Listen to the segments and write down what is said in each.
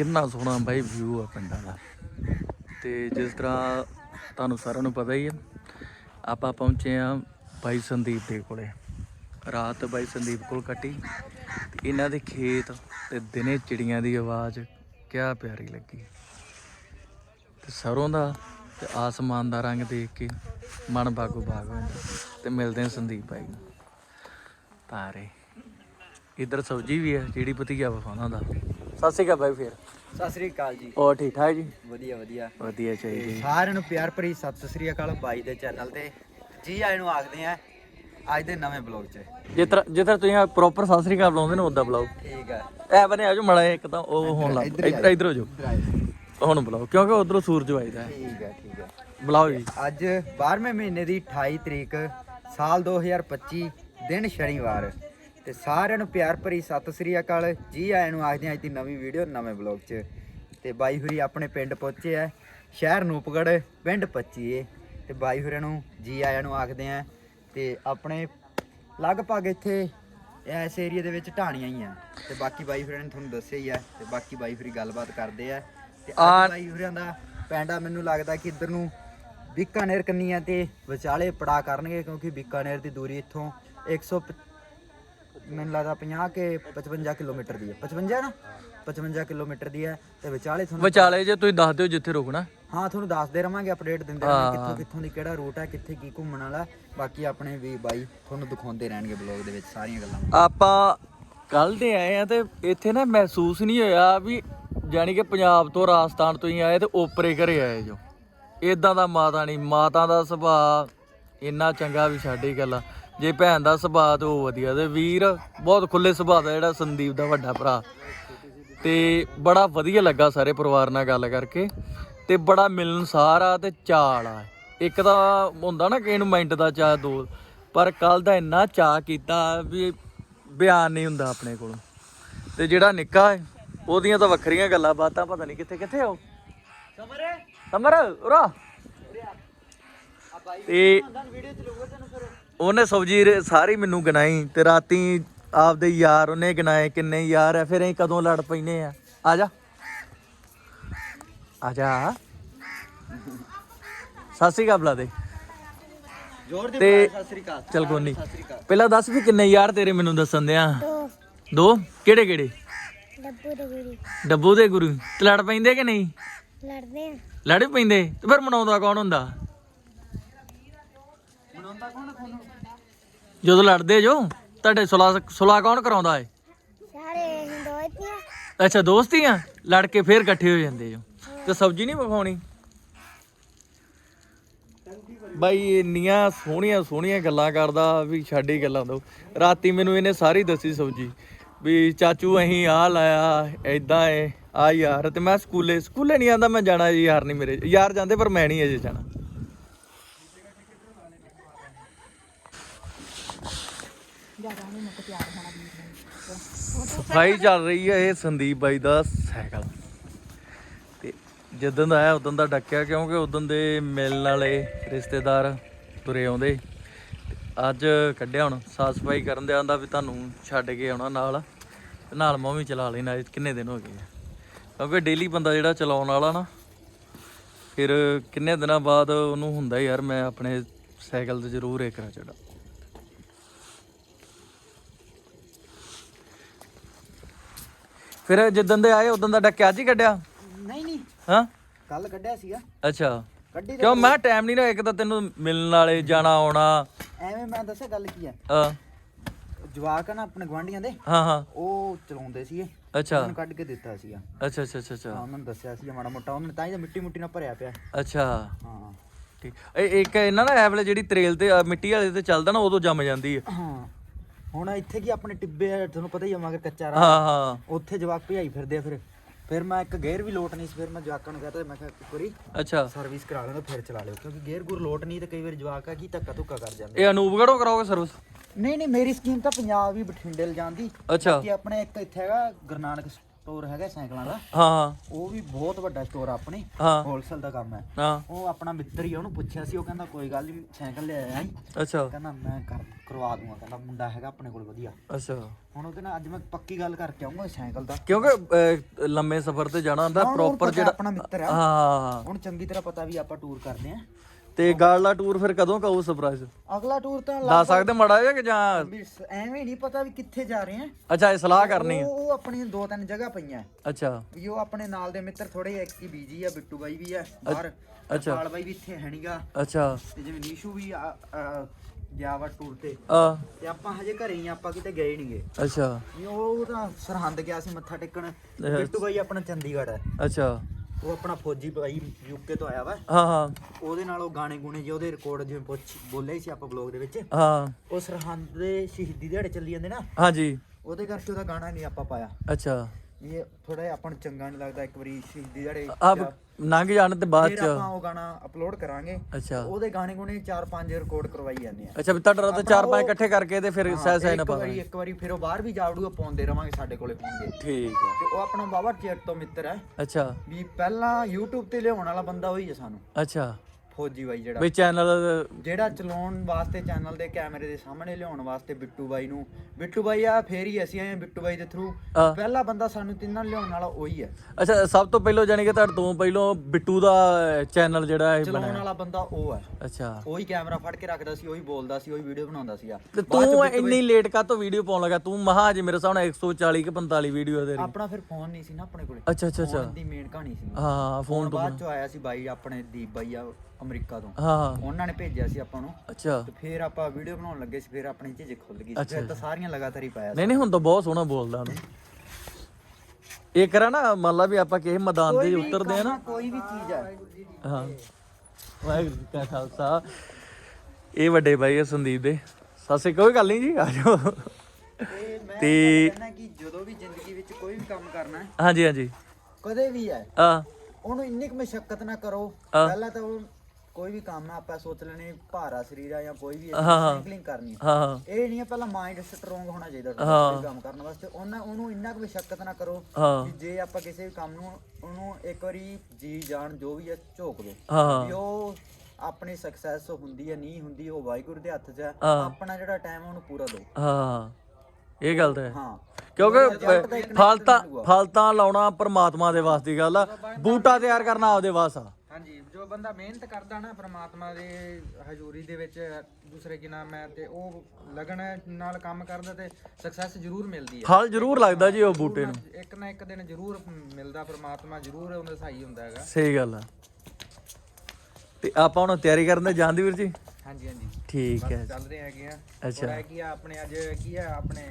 ਕਿੰਨਾ ਸੋਹਣਾ ਬਾਈ ਵਿਊ ਆ ਪਿੰਡਾਂ ਦਾ। ਤੇ ਜਿਸ ਤਰ੍ਹਾਂ ਤੁਹਾਨੂੰ ਸਾਰਿਆਂ ਨੂੰ ਪਤਾ ਹੀ ਹੈ ਆਪਾਂ ਪਹੁੰਚੇ ਆ ਬਾਈ ਸੰਦੀਪ ਦੇ ਕੋਲੇ। ਰਾਤ ਬਾਈ ਸੰਦੀਪ ਕੋਲ ਕੱਟੀ। ਤੇ ਇਹਨਾਂ ਦੇ ਖੇਤ ਤੇ ਦਿਨੇ ਚਿੜੀਆਂ ਦੀ ਆਵਾਜ਼ ਕਿਆ ਪਿਆਰੀ ਲੱਗੀ। ਤੇ ਸਰੋਂ ਦਾ ਤੇ ਆਸਮਾਨ ਦਾ ਰੰਗ ਦੇਖ ਕੇ ਮਨ ਬਾਗੋ ਬਾਗ ਹੋ ਜਾਂਦਾ। ਤੇ ਮਿਲਦੇ ਆ ਸੰਦੀਪ ਬਾਈ ਨੂੰ। ਤਾਰੇ। ਇਧਰ ਸਬਜੀ ਵੀ ਹੈ ਜਿਹੜੀ ਭਤੀਆ ਵਫਾਣਾ ਦਾ ਸਤਿ ਸ਼੍ਰੀ ਅਕਾਲ ਬਾਈ ਫੇਰ। ਸਤਿ ਸ੍ਰੀ ਅਕਾਲ ਜੀ। ਹੋਰ ਠੀਕ ਠਾਕ ਜੀ? ਵਧੀਆ ਵਧੀਆ। ਵਧੀਆ ਚਾਹੀਦੀ ਸਾਰਿਆਂ ਨੂੰ ਪਿਆਰ ਭਰੀ ਸਤਿ ਸ੍ਰੀ ਅਕਾਲ ਬਾਈ ਦੇ ਚੈਨਲ ਤੇ। ਜੀ ਆਏ ਨੂੰ ਆਖਦੇ ਆ ਅੱਜ ਦੇ ਨਵੇਂ ਬਲੌਗ 'ਚ। ਜਿਸ ਤਰ੍ਹਾਂ ਜਿਸ ਤਰ੍ਹਾਂ ਤੁਸੀਂ ਪ੍ਰੋਪਰ ਸਤਿ ਸ਼੍ਰੀ ਅਕਾਲ ਬੁਲਾਉਂਦੇ ਨੇ ਉਦਾਂ ਬੁਲਾਓ। ਠੀਕ ਹੈ ਐ ਬਨੇ ਆਜੋ ਮੜਾ ਇੱਕ ਤਾਂ ਉਹ ਹੋਣ ਲੱਗ ਇੱਧਰ ਇੱਧਰ ਹੋ ਜਾਓ। ਹੁਣ ਬੁਲਾਓ ਕਿਉਂਕਿ ਉਧਰੋਂ ਸੂਰਜ ਵਜਦਾ। ਹੈ ਠੀਕ ਹੈ ਠੀਕ ਹੈ ਬੁਲਾਓ ਜੀ। ਅੱਜ 12ਵੇਂ ਮਹੀਨੇ ਦੀ 28 ਤਰੀਕ ਸਾਲ 2025 ਦਿਨ ਸ਼ਨੀਵਾਰ। ਤੇ ਸਾਰਿਆਂ ਨੂੰ ਪਿਆਰ ਭਰੀ ਸਤਿ ਸ੍ਰੀ ਅਕਾਲ। ਜੀ ਆਇਆਂ ਨੂੰ ਆਖਦੇ ਆ ਅੱਜ ਦੀ ਨਵੀਂ ਵੀਡੀਓ ਨਵੇਂ ਬਲੌਗ 'ਚ। ਤੇ ਬਾਈ ਹੁਰੀ ਆਪਣੇ ਪਿੰਡ ਪਹੁੰਚੇ ਆ। ਸ਼ਹਿਰ ਨੂਪਗੜ ਪਿੰਡ ਪੱਚੀਏ। ਤੇ ਬਾਈ ਹੁਰਾਂ ਨੂੰ ਜੀ ਆਇਆਂ ਨੂੰ ਆਖਦੇ ਆ। ਤੇ ਆਪਣੇ ਲਗਭਗ ਇੱਥੇ ਇਸ ਏਰੀਆ ਦੇ ਵਿੱਚ ਢਾਣੀਆਂ ਹੀ ਆ। ਤੇ ਬਾਕੀ ਬਾਈ ਹੁਰਾਂ ਨੇ ਤੁਹਾਨੂੰ ਦੱਸਿਆ ਹੀ ਆ। ਤੇ ਬਾਕੀ ਬਾਈ ਹੁਰੀ ਗੱਲਬਾਤ ਕਰਦੇ ਆ। ਤੇ ਆ- ਬਾਈ ਹੁਰਾਂ ਦਾ ਪੈਂਡਾ ਮੈਨੂੰ ਲੱਗਦਾ ਕਿ ਇੱਧਰ ਨੂੰ ਬੀਕਾਨੇਰ ਕੰਨੀਆਂ ਤੇ ਵਿਚਾਲੇ ਪੜਾ ਕਰਨਗੇ ਕਿਉਂਕਿ ਬੀਕਾਨੇਰ ਦੀ ਦੂਰੀ ਇੱਥੋਂ 100 ਮੈਨੂੰ ਲੱਗਦਾ 50 ਕੇ 55 ਕਿਲੋਮੀਟਰ ਦੀ ਹੈ। 55 ਨਾ? 55 ਕਿਲੋਮੀਟਰ ਦੀ ਹੈ ਤੇ ਵਿਚਾਲੇ ਤੁਹਾਨੂੰ ਵਿਚਾਲੇ ਜੇ ਤੁਸੀਂ ਦੱਸ ਦਿਓ ਜਿੱਥੇ ਰੁਕਣਾ। ਹਾਂ ਤੁਹਾਨੂੰ ਦੱਸਦੇ ਰਵਾਂਗੇ ਅਪਡੇਟ ਦਿੰਦੇ ਰਵਾਂਗੇ ਕਿੱਥੋਂ ਕਿੱਥੋਂ ਦੀ ਕਿਹੜਾ ਰੂਟ ਹੈ ਕਿੱਥੇ ਕੀ ਘੁੰਮਣ ਵਾਲਾ ਬਾਕੀ ਆਪਣੇ ਵੀ ਬਾਈ ਤੁਹਾਨੂੰ ਦਿਖਾਉਂਦੇ ਰਹਿਣਗੇ ਬਲੌਗ ਦੇ ਵਿੱਚ ਸਾਰੀਆਂ ਗੱਲਾਂ। ਆਪਾਂ ਕੱਲ ਦੇ ਆਏ ਆ ਤੇ ਇੱਥੇ ਨਾ ਮਹਿਸੂਸ ਨਹੀਂ ਹੋਇਆ ਵੀ ਜਾਨੀ ਕਿ ਪੰਜਾਬ ਤੋਂ ਰਾਜਸਥਾਨ ਤੋਂ ਹੀ ਆਏ ਤੇ ਓਪਰੇ ਘਰੇ ਆਏ ਜੋ। ਇਦਾਂ ਦਾ ਮਾਤਾ ਨਹੀਂ ਮਾਤਾ ਦਾ ਸੁਭਾਅ ਇੰਨਾ ਚੰਗਾ ਵੀ ਸਾਡੀ ਗੱਲ। ਆ ਜੇ ਭੈਣ ਦਾ ਸੁਭਾਅ ਤੇ ਉਹ ਵਧੀਆ ਤੇ ਵੀਰ ਬਹੁਤ ਖੁੱਲੇ ਸੁਭਾਅ ਦਾ ਜਿਹੜਾ ਸੰਦੀਪ ਦਾ ਵੱਡਾ ਭਰਾ। ਤੇ ਬੜਾ ਵਧੀਆ ਲੱਗਾ ਸਾਰੇ ਪਰਿਵਾਰ ਨਾਲ ਗੱਲ ਕਰਕੇ ਤੇ ਬੜਾ ਮਿਲਣਸਾਰ ਆ ਤੇ ਚਾਲ ਆ। ਇੱਕ ਤਾਂ ਹੁੰਦਾ ਨਾ ਕਿ ਇਹਨੂੰ ਮਿੰਟ ਦਾ ਚਾਹ ਦੋ ਪਰ ਕੱਲ ਦਾ ਇੰਨਾ ਚਾਹ ਕੀਤਾ ਵੀ ਬਿਆਨ ਨਹੀਂ ਹੁੰਦਾ ਆਪਣੇ ਕੋਲ। ਤੇ ਜਿਹੜਾ ਨਿੱਕਾ ਹੈ ਉਹਦੀਆਂ ਤਾਂ ਵੱਖਰੀਆਂ ਗੱਲਾਂ ਬਾਤਾਂ ਪਤਾ ਨਹੀਂ ਕਿੱਥੇ ਕਿੱਥੇ ਹੋ ਸਮਰ। ਸਮਰ ਉਰਾ। ਤੇ ਵੀਡੀਓ ਚ ਉਹਨੇ ਸਬਜੀ ਰੇ- ਸਾਰੀ ਮੈਨੂੰ ਗਿਣਾਈ ਤੇ ਰਾਤੀ ਆਪਦੇ ਯਾਰ ਉਹਨੇ ਗਿਣਾਏ ਕਿੰਨੇ ਯਾਰ ਆ ਫਿਰ ਅਸੀਂ ਕਦੋਂ ਲੜ ਪੈਨੇ ਆ। ਆ ਜਾ। ਆ ਜਾ। ਸਤਿ ਸ਼੍ਰੀ ਅਕਾਲ ਬੁਲਾ ਦੇ ਜ਼ੋਰ ਦੀ ਤੇ- ਚਲ ਕੋਈ ਨਹੀਂ। ਪਹਿਲਾਂ ਦੱਸ ਵੀ ਕਿੰਨੇ ਯਾਰ ਤੇਰੇ ਮੈਨੂੰ ਦੱਸਣ ਦਿਆਂ। ਦੋ। ਕਿਹੜੇ ਕਿਹੜੇ? ਡੱਬੂ ਦੇ ਗੁਰੂ। ਡੱਬੂ ਦੇ ਗੁਰੂ। ਤੇ ਲੜ ਪੈਂਦੇ ਕਿ ਨਹੀਂ? ਲੜਦੇ ਆ। ਲੜ ਵੀ ਪੈਂਦੇ। ਤੇ ਫਿਰ ਮਨਾਉਂਦਾ ਕੌਣ ਹੁੰਦਾ ਮਨਾਉਂਦਾ ਕੌਣ ਤੁਹਾਨੂੰ ਜਦੋਂ ਲੜਦੇ ਜੋ ਤੁਹਾਡੇ ਸੁਲਾ ਸੁਲਾ ਕੌਣ ਕਰਾਉਂਦਾ ਏ? ਸਾਰੇ ਹਿੰਦੋਇਤੀਆਂ ਅੱਛਾ ਦੋਸਤੀਆਂ ਲੜ ਕੇ ਫੇਰ ਇਕੱਠੇ ਹੋ ਜਾਂਦੇ ਜੋ। ਤੇ ਸਬਜ਼ੀ ਨਹੀਂ ਵਿਖਾਉਣੀ ਬਾਈ ਇੰਨੀਆਂ ਸੋਹਣੀਆਂ ਸੋਹਣੀਆਂ ਗੱਲਾਂ ਕਰਦਾ ਵੀ ਛੱਡੀ ਗੱਲਾਂ ਦੋ। ਰਾਤੀ ਮੈਨੂੰ ਇਹਨੇ ਸਾਰੀ ਦੱਸੀ ਸਬਜ਼ੀ ਵੀ ਚਾਚੂ ਅਹੀਂ ਆ ਲਾਇਆ ਐਦਾਂ ਏ ਆ ਯਾਰ। ਤੇ ਮੈਂ ਸਕੂਲੇ ਸਕੂਲੇ ਨਹੀਂ ਆਂਦਾ ਮੈਂ ਜਾਣਾ ਜੀ ਯਾਰ ਨਹੀਂ ਮੇਰੇ। ਯਾਰ ਜਾਂਦੇ ਪਰ ਮੈਂ ਨਹੀਂ ਅਜੇ ਜਾਣਾ। ਸਫ਼ਾਈ ਚੱਲ ਰਹੀ ਹੈ ਇਹ ਸੰਦੀਪ ਬਾਈ ਦਾ ਸਾਈਕਲ। ਤੇ ਜਦੋਂ ਦਾ ਆਇਆ, ਉਦੋਂ ਦਾ ਡੱਕਿਆ ਕਿਉਂਕਿ ਉਦੋਂ ਦੇ ਮਿਲਣ ਵਾਲੇ ਰਿਸ਼ਤੇਦਾਰ ਤੁਰੇ ਆਉਂਦੇ। ਅੱਜ ਕੱਢਿਆ ਹੁਣ, ਸਾਫ਼ ਸਫ਼ਾਈ ਕਰਨ ਦੇ ਆਂਦਾ ਵੀ ਤੁਹਾਨੂੰ ਛੱਡ ਕੇ ਆਉਣਾ ਨਾਲ। ਤੇ ਨਾਲ ਮੈਂ ਵੀ ਚਲਾ ਲੈਣਾ ਕਿੰਨੇ ਦਿਨ ਹੋ ਗਏ ਕਿਉਂਕਿ ਡੇਲੀ ਬੰਦਾ ਜਿਹੜਾ ਚਲਾਉਣ ਵਾਲਾ ਨਾ, ਫਿਰ ਕਿੰਨੇ ਦਿਨਾਂ ਬਾਅਦ ਉਹਨੂੰ ਹੁੰਦਾ ਯਾਰ ਮੈਂ ਆਪਣੇ ਸਾਈਕਲ ਤੇ ਜ਼ਰੂਰ ਇੱਕ ਰਾ ਚੜਾ। ਫਿਰ ਜਿੱਦਣ ਦੇ ਆਏ ਉਦੋਂ ਦਾ ਡੱਕਿਆ ਅੱਜ ਹੀ ਕੱਢਿਆ? ਨਹੀਂ ਨਹੀਂ। ਹਾਂ? ਕੱਲ ਕੱਢਿਆ ਸੀਗਾ। ਅੱਛਾ। ਕੱਢੀ ਕਿਉਂ ਮੈਂ ਟਾਈਮ ਨਹੀਂ ਨਾ ਇੱਕ ਤਾਂ ਤੈਨੂੰ ਮਿਲਣ ਵਾਲੇ ਜਾਣਾ ਆਉਣਾ। ਐਵੇਂ ਮੈਂ ਦੱਸਿਆ ਗੱਲ ਕੀ ਹੈ। ਅ, ਜਵਾਕ ਆ ਨਾ ਆਪਣੇ ਗਵਾਂਢੀਆਂ ਦੇ ਹਾਂ ਹਾਂ। ਉਹ ਚਲਾਉਂਦੇ ਸੀਗੇ। ਅੱਛਾ। ਉਹਨਾਂ ਕੱਢ ਕੇ ਦਿੱਤਾ ਸੀਗਾ। ਅੱਛਾ ਅੱਛਾ ਅੱਛਾ ਹਾਂ, ਅੱਛਾ ਉਹਨਾਂ ਨੂੰ ਦੱਸਿਆ ਸੀ ਮਾੜਾ ਮੋਟਾ। ਉਹਨਾਂ ਤਾਂ ਹੀ ਤਾਂ ਮਿੱਟੀ ਮੁੱਟੀ ਨਾਲ ਭਰਿਆ ਪਿਆ। ਅੱਛਾ। ਹਾਂ। ਠੀਕ। ਇਹ ਇੱਕ ਇਹਨਾਂ ਨਾ ਐਵਲੇ ਜਿਹੜੀ ਤਰੇਲ ਤੇ ਅ, ਮਿੱਟੀ ਵਾਲੇ ਤੇ ਚੱਲਦਾ ਨਾ ਉਦੋਂ ਜੰਮ ਜਾਂਦੀ ਹੈ ਹਾਂ। ਹੁਣ ਇੱਥੇ ਕੀ ਆਪਣੇ ਟਿੱਬੇ ਆ ਤੁਹਾਨੂੰ ਪਤਾ ਹੀ ਆ ਮਗਰ ਕੱਚਾ ਰਾਹ। ਹਾਂ ਹਾਂ। ਉੱਥੇ ਜਵਾਕ ਭਜਾਈ ਫਿਰਦੇ ਆ ਫਿਰ। ਫਿਰ ਮੈਂ ਇੱਕ ਗੇਅਰ ਵੀ ਲੋਟ ਨਹੀਂ ਸੀ ਫਿਰ ਮੈਂ ਜਵਾਕਾਂ ਨੂੰ ਕਹਤਾ ਮੈਂ ਕਿਹਾ ਇੱਕ ਵਾਰੀ ਅੱਛਾ। ਸਰਵਿਸ ਕਰਾ ਲੈਂਦਾ ਫਿਰ ਚਲਾ ਲਿਓ ਕਿਉਂਕਿ ਗੇਅਰ ਗੁਰ ਲੋਟ ਨਹੀਂ ਤੇ ਕਈ ਵਾਰ ਜਵਾਕ ਆ ਕੀ ਧੱਕਾ ਧੁੱਕਾ ਕਰ ਜਾਂਦੇ ਇਹ ਅਨੂਪਗੜੋਂ ਕਰਾਓਗੇ ਸਰਵਿਸ ਨਹੀਂ ਨਹੀਂ ਮੇਰੀ ਸਕੀਮ ਤਾਂ ਪੰਜਾਬ ਹੀ ਬਠਿੰਡੇ ਲ ਜਾਂਦੀ ਅੱਛਾ। ਕਿ ਆਪਣੇ ਇੱਕ ਇੱਥੇ ਹੈਗਾ ਗੁਰੂ ਨਾਨਕ ਸਟੋਰ ਹੈਗਾ ਸਾਈਕਲਾਂ ਦਾ। ਹਾਂ ਉਹ ਵੀ ਬਹੁਤ ਵੱਡਾ ਸਟੋਰ ਆ ਆਪਣੇ। ਹਾਂ। ਹੋਲਸੇਲ ਦਾ ਕੰਮ ਹੈ। ਹਾਂ। ਉਹ ਆਪਣਾ ਮਿੱਤਰ ਹੀ ਆ, ਉਹਨੂੰ ਪੁੱਛਿਆ ਸੀ ਉਹ ਕਹਿੰਦਾ ਕੋਈ ਗੱਲ ਨਹੀਂ ਸਾਈਕਲ ਲੈ ਆਇਆ ਸੀ। ਅੱਛਾ। ਕਹਿੰਦਾ ਮੈਂ ਕਰ ਕਰਵਾ ਦੂੰਗਾ। ਕਹਿੰਦਾ ਮੁੰਡਾ ਹੈਗਾ ਆਪਣੇ ਕੋਲ ਵਧੀਆ। ਅੱਛਾ। ਹੁਣ ਉਹਦੇ ਨਾਲ ਅੱਜ ਮੈਂ ਪੱਕੀ ਗੱਲ ਕਰਕੇ ਆਉਂਗਾ ਸਾਈਕਲ ਦਾ। ਕਿਉਂਕਿ ਅਹ, ਲੰਮੇ ਸਫ਼ਰ ਤੇ ਜਾਣਾ ਹੁੰਦਾ ਹਾਂ, ਪ੍ਰੋਪਰ ਪਤਾ ਜਿਹੜਾ ਆਪਣਾ ਮਿੱਤਰ ਆ। ਹਾਂ ਹੁਣ ਚੰਗੀ ਤਰ੍ਹਾਂ ਪਤਾ ਵੀ ਆਪਾਂ ਟੂਰ ਕਰਦੇ ਆ ਤੇ ਗਾਲਾ ਟੂਰ ਫਿਰ ਕਦੋਂ ਕਹੂ ਸਰਪ੍ਰਾਈਜ਼ ਅਗਲਾ ਟੂਰ ਤਾਂ ਦੱਸ ਸਕਦੇ ਮੜਾ ਜਿਹਾ ਕਿ ਜਾਂ ਵੀ ਸ- ਐਵੇਂ ਨਹੀਂ ਪਤਾ ਵੀ ਕਿੱਥੇ ਜਾ ਰਹੇ ਆ। ਅੱਛਾ ਇਹ ਸਲਾਹ ਕਰਨੀ ਆ। ਉਹ ਉਹ ਆਪਣੀਆਂ ਦੋ ਤਿੰਨ ਜਗ੍ਹਾ ਪਈਆਂ। ਅੱਛਾ। ਵੀ ਉਹ ਆਪਣੇ ਨਾਲ ਦੇ ਮਿੱਤਰ ਥੋੜੇ ਇੱਕ ਹੀ ਬੀਜੀ ਆ ਬਿੱਟੂ ਬਾਈ ਵੀ ਆ ਬਾਹਰ। ਅੱਛਾ। ਪਾਲ ਬਾਈ ਵੀ ਇੱਥੇ ਹੈ ਨਹੀਂਗਾ ਅੱਛਾ। ਤੇ ਜਿਵੇਂ ਨੀਸ਼ੂ ਵੀ ਆ ਆ, ਗਿਆ ਵਾ ਟੂਰ ਤੇ। ਆ। ਤੇ ਆਪਾਂ ਹਜੇ ਘਰੇ ਹੀ ਆ, ਆਪਾਂ ਕਿਤੇ ਗਏ ਨਹੀਂਗੇ ਅੱਛਾ। ਵੀ ਉਹ ਤਾਂ ਸਰਹੰਦ ਗਿਆ ਸੀ ਮੱਥਾ ਟੇਕਣ। ਬਿੱਟੂ ਬਾਈ ਆਪਣਾ ਚੰਡੀਗੜ੍ਹ ਹੈ ਅੱਛਾ। ਉਹ ਆਪਣਾ ਫੌਜੀ ਬਾਈ ਯੂਕੇ ਤੋਂ ਆਇਆ ਵਾ। ਹਾਂ ਹਾਂ। ਉਹਦੇ ਨਾਲ ਉਹ ਗਾਣੇ ਗੁਣੇ ਜੇ ਉਹਦੇ ਰਿਕਾਰਡ ਜਿਵੇਂ ਪੁੱਛ ਬੋਲੇ ਸੀ ਆਪਾਂ ਬਲੌਗ ਦੇ ਵਿੱਚ। ਹਾਂ। ਉਹ ਸਰਹੰਦ ਦੇ ਸ਼ਹੀਦੀ ਦਿਹਾੜੇ ਚੱਲੀ ਜਾਂਦੇ ਨਾ। ਹਾਂਜੀ। ਉਹਦੇ ਕਰਕੇ ਉਹਦਾ ਗਾਣਾ ਨਹੀਂ ਆਪਾਂ ਪਾਇਆ। ਅੱਛਾ। ਵੀ ਇਹ ਥੋੜਾ ਜਿਹਾ ਆਪਾਂ ਨੂੰ ਚੰਗਾ ਨਹੀਂ ਲੱਗਦਾ ਇੱਕ ਵਾਰੀ ਸ਼ਹੀਦੀ ਦਿਹਾੜੇ ਆਪ ਲੰਘ ਜਾਣ ਤੇ ਬਾਅਦ ਫਿਰ ਚ। ਆਪਾਂ ਉਹ ਗਾਣਾ ਅਪਲੋਡ ਕਰਾਂਗੇ। ਅੱਛਾ। ਉਹਦੇ ਗਾਣੇ ਗੁਣੇ 4-5 ਰਿਕਾਰਡ ਕਰਵਾਈ ਜਾਂਦੇ ਆ। ਅੱਛਾ ਵੀ ਤੁਹਾਡਾ ਤਾਂ ਚਾਰ ਪੰਜ ਇਕੱਠੇ ਕਰਕੇ ਤੇ ਫਿਰ ਹਾਂ, ਸਹਿ ਸਹਿ ਨਾ ਇੱਕ ਪਾ ਵਾਰੀ ਇੱਕ ਵਾਰੀ ਫਿਰ ਉਹ ਬਾਹਰ ਵੀ ਜਾਵੜੂਗਾ ਪਾਉਂਦੇ ਰਵਾਂਗੇ ਸਾਡੇ ਕੋਲੇ ਹੋਣਗੇ ਠੀਕ ਹੈ ਤੇ ਉਹ ਆਪਣਾ ਬਾਬਾ ਚੇਰ ਤੋਂ ਮਿੱਤਰ ਹੈ। ਅੱਛਾ। ਵੀ ਪਹਿਲਾਂ YouTube ਤੇ ਲਿਆਉਣ ਵਾਲਾ ਬੰਦਾ ਉਹੀ ਹੈ ਸਾਨੂੰ। ਅੱਛਾ। ਫੌਜੀ ਬਾਈ ਜਿਹੜਾ। ਵੀ ਚੈਨਲ ਜਿਹੜਾ ਚਲਾਉਣ ਵਾਸਤੇ ਚੈਨਲ ਦੇ ਕੈਮਰੇ ਦੇ ਸਾਹਮਣੇ ਲਿਆਉਣ ਵਾਸਤੇ ਬਿੱਟੂ ਬਾਈ ਨੂੰ। ਬਿੱਟੂ ਬਾਈ ਆ ਫੇਰ ਹੀ ਅਸੀਂ ਆਏ ਬਿੱਟੂ ਬਾਈ ਦੇ ਥਰੂ ਹਾਂ। ਪਹਿਲਾ ਬੰਦਾ ਸਾਨੂੰ ਤਿੰਨਾਂ ਨੂੰ ਲਿਆਉਣ ਵਾਲਾ ਉਹੀ ਹੈ। ਅੱਛਾ ਸਭ ਤੋਂ ਪਹਿਲਾਂ ਜਾਨੀ ਕਿ ਤੁਹਾਡੇ ਤੋਂ ਪਹਿਲਾਂ ਬਿੱਟੂ ਦਾ ਚੈਨਲ ਜਿਹੜਾ ਇਹ ਚਲਾਉਣ ਬਣਾਇਆ ਵਾਲਾ ਬੰਦਾ ਉਹ ਹੈ। ਅੱਛਾ। ਉਹੀ ਕੈਮਰਾ ਫੜ ਕੇ ਰੱਖਦਾ ਸੀ ਉਹੀ ਬੋਲਦਾ ਸੀ ਉਹੀ ਵੀਡੀਓ ਬਣਾਉਂਦਾ ਸੀ ਤੇ ਤੂੰ ਇੰਨੀ ਲੇਟ ਕਾਹਤੋਂ ਵੀਡੀਓ ਪਾਉਣ ਲੱਗਾ? ਤੂੰ ਮਹਾ ਜੀ ਮੇਰੇ ਸਾਹਮਣੇ 140 ਕਿ 45 ਵੀਡੀਓ ਤੇਰੀ। ਆਪਣਾ ਫਿਰ ਫੋਨ ਨਹੀਂ ਸੀ ਨਾ ਆਪਣੇ ਕੋਲੇ। ਅੱਛਾ ਅੱਛਾ ਅੱਛਾ। ਫੋਨ ਦੀ ਮੇਨ ਕਹਾਣੀ ਸੀ। ਹਾਂ ਫੋਨ ਤੋਂ ਬਾਅਦ ਚੋਂ ਆਇਆ ਸੀ ਬਾਈ ਆਪਣੇ ਦੀਪ ਬਾਈ ਆ। ਅਮਰੀਕਾ ਤੋਂ। ਹਾਂ ਉਹਨਾਂ ਨੇ ਭੇਜਿਆ ਸੀ ਆਪਾਂ ਨੂੰ। ਅੱਛਾ। ਤੇ ਫਿਰ ਆਪਾਂ ਵੀਡੀਓ ਬਣਾਉਣ ਲੱਗੇ ਸੀ ਫਿਰ ਆਪਣੀ ਝਿਜਕ ਖੁੱਲ ਗਈ ਸੀ। ਫਿਰ ਤਾਂ ਸਾਰੀਆਂ ਲਗਾਤਾਰ ਹੀ ਪਾਇਆ ਸੀ ਨਹੀਂ ਨਹੀਂ ਹੁਣ ਤਾਂ ਬਹੁਤ ਸੋਹਣਾ ਬੋਲਦਾ ਉਹਨੂੰ। ਇਹ ਕਰਾ ਨਾ ਮੰਨ ਲਾ ਵੀ ਆਪਾਂ ਕਿਸੇ ਮੈਦਾਨ ਦੇ ਵੀ ਉਤਰਦੇ ਆ ਨਾ। ਕੋਈ ਵੀ ਚੀਜ਼ ਹੈ ਹਾਂ। ਵਾਹਿਗੁਰੂ ਜੀ ਕਾ ਖਾਲਸਾ। ਇਹ ਵੱਡੇ ਭਾਈ ਆ ਸੰਦੀਪ ਦੇ। ਸਾਸੇ ਕੋਈ ਗੱਲ ਨਹੀਂ ਜੀ ਆ ਜਾਓ। ਤੇ ਮੈਂ ਤੇ- ਕਹਿੰਦਾ ਕਿ ਜਦੋਂ ਵੀ ਜ਼ਿੰਦਗੀ ਵਿੱਚ ਕੋਈ ਵੀ ਕੰਮ ਕਰਨਾ ਹੈ ਹਾਂਜੀ ਹਾਂਜੀ। ਕਦੇ ਵੀ ਹੈ ਆ ਉਹਨੂੰ ਇੰਨੀ ਕੁ ਮਸ਼ੱਕਤ ਨਾ ਕਰੋ। ਪਹਿਲਾਂ ਤਾਂ ਉਹ ਕੋਈ ਵੀ ਕੰਮ ਹੈ ਆਪਾਂ ਸੋਚ ਲੈਣੇ ਭਾਰਾ ਸਰੀਰ ਆ ਜਾਂ ਕੋਈ ਵੀ। ਸਾਈਕਲਿੰਗ ਕਰਨੀ ਹਾਂ ਹਾਂ ਇਹ ਨਹੀਂ ਪਹਿਲਾਂ ਮਾਈਂਡ ਸਟਰੋਂਗ ਹੋਣਾ ਚਾਹੀਦਾ ਤੁਹਾਡਾ। ਕੋਈ ਕੰਮ ਕਰਨ ਵਾਸਤੇ ਉਹਨਾਂ ਉਹਨੂੰ ਇੰਨਾ ਕੁ ਮਸ਼ੱਕਤ ਨਾ ਕਰੋ ਹਾਂ। ਕਿ ਜੇ ਆਪਾਂ ਕਿਸੇ ਵੀ ਕੰਮ ਨੂੰ ਉਹਨੂੰ ਇੱਕ ਵਾਰੀ ਜੀ ਜਾਣ ਜੋ ਵੀ ਹੈ ਝੋਕ ਦੋ ਹਾਂ। ਵੀ ਉਹ ਆਪਣੀ ਸਕਸੈਸ ਹੁੰਦੀ ਹੈ ਨਹੀਂ ਹੁੰਦੀ ਉਹ ਵਾਹਿਗੁਰੂ ਦੇ ਹੱਥ 'ਚ ਹੈ ਹਾਂ। ਆਪਣਾ ਜਿਹੜਾ ਟਾਈਮ ਉਹਨੂੰ ਪੂਰਾ ਦਿਓ ਹਾਂ ਇਹ ਗੱਲ ਤਾਂ ਹੈ ਹਾਂ ਕਿਉਂਕਿ ਫਾਲਤਾ। ਫਾਲਤਾ ਲਾਉਣਾ ਪਰਮਾਤਮਾ ਦੇ ਵਾਸ ਦੀ ਗੱਲ ਆ ਬੂਟਾ ਤਿਆਰ ਕਰਨਾ ਆਪਦੇ ਵਾਸ ਆ ਹਾਂਜੀ ਜੋ ਬੰਦਾ ਮਿਹਨਤ ਕਰਦਾ ਨਾ ਪ੍ਰਮਾਤਮਾ ਦੇ ਹਜ਼ੂਰੀ ਦੇ ਵਿੱਚ ਦੂਸਰੇ ਕੀ ਨਾਮ ਹੈ ਤੇ ਉਹ ਲਗਨ ਨਾਲ ਕੰਮ ਕਰਦਾ ਤੇ ਸਕਸੈਸ ਜ਼ਰੂਰ ਮਿਲਦੀ ਹੈ। ਫਲ ਜ਼ਰੂਰ ਲੱਗਦਾ ਜੀ ਉਹ ਬੂਟੇ ਨੂੰ। ਇੱਕ ਨਾ ਇੱਕ ਦਿਨ ਜ਼ਰੂਰ ਮਿਲਦਾ ਪ੍ਰਮਾਤਮਾ ਜ਼ਰੂਰ ਉਹਦਾ ਸਹਾਈ ਹੁੰਦਾ ਹੈਗਾ। ਸਹੀ ਗੱਲ ਆ। ਤੇ ਆਪਾਂ ਹੁਣ ਤਿਆਰੀ ਕਰਨ ਦੇ ਜਾਂਦੀ ਵੀਰ ਜੀ? ਹਾਂਜੀ ਹਾਂਜੀ। ਠੀਕ ਹੈ ਚੱਲ ਰਹੇ ਹੈਗੇ ਆ। ਅੱਛਾ। ਕੀ ਆ ਆਪਣੇ ਅੱਜ ਕੀ ਆ ਆਪਣੇ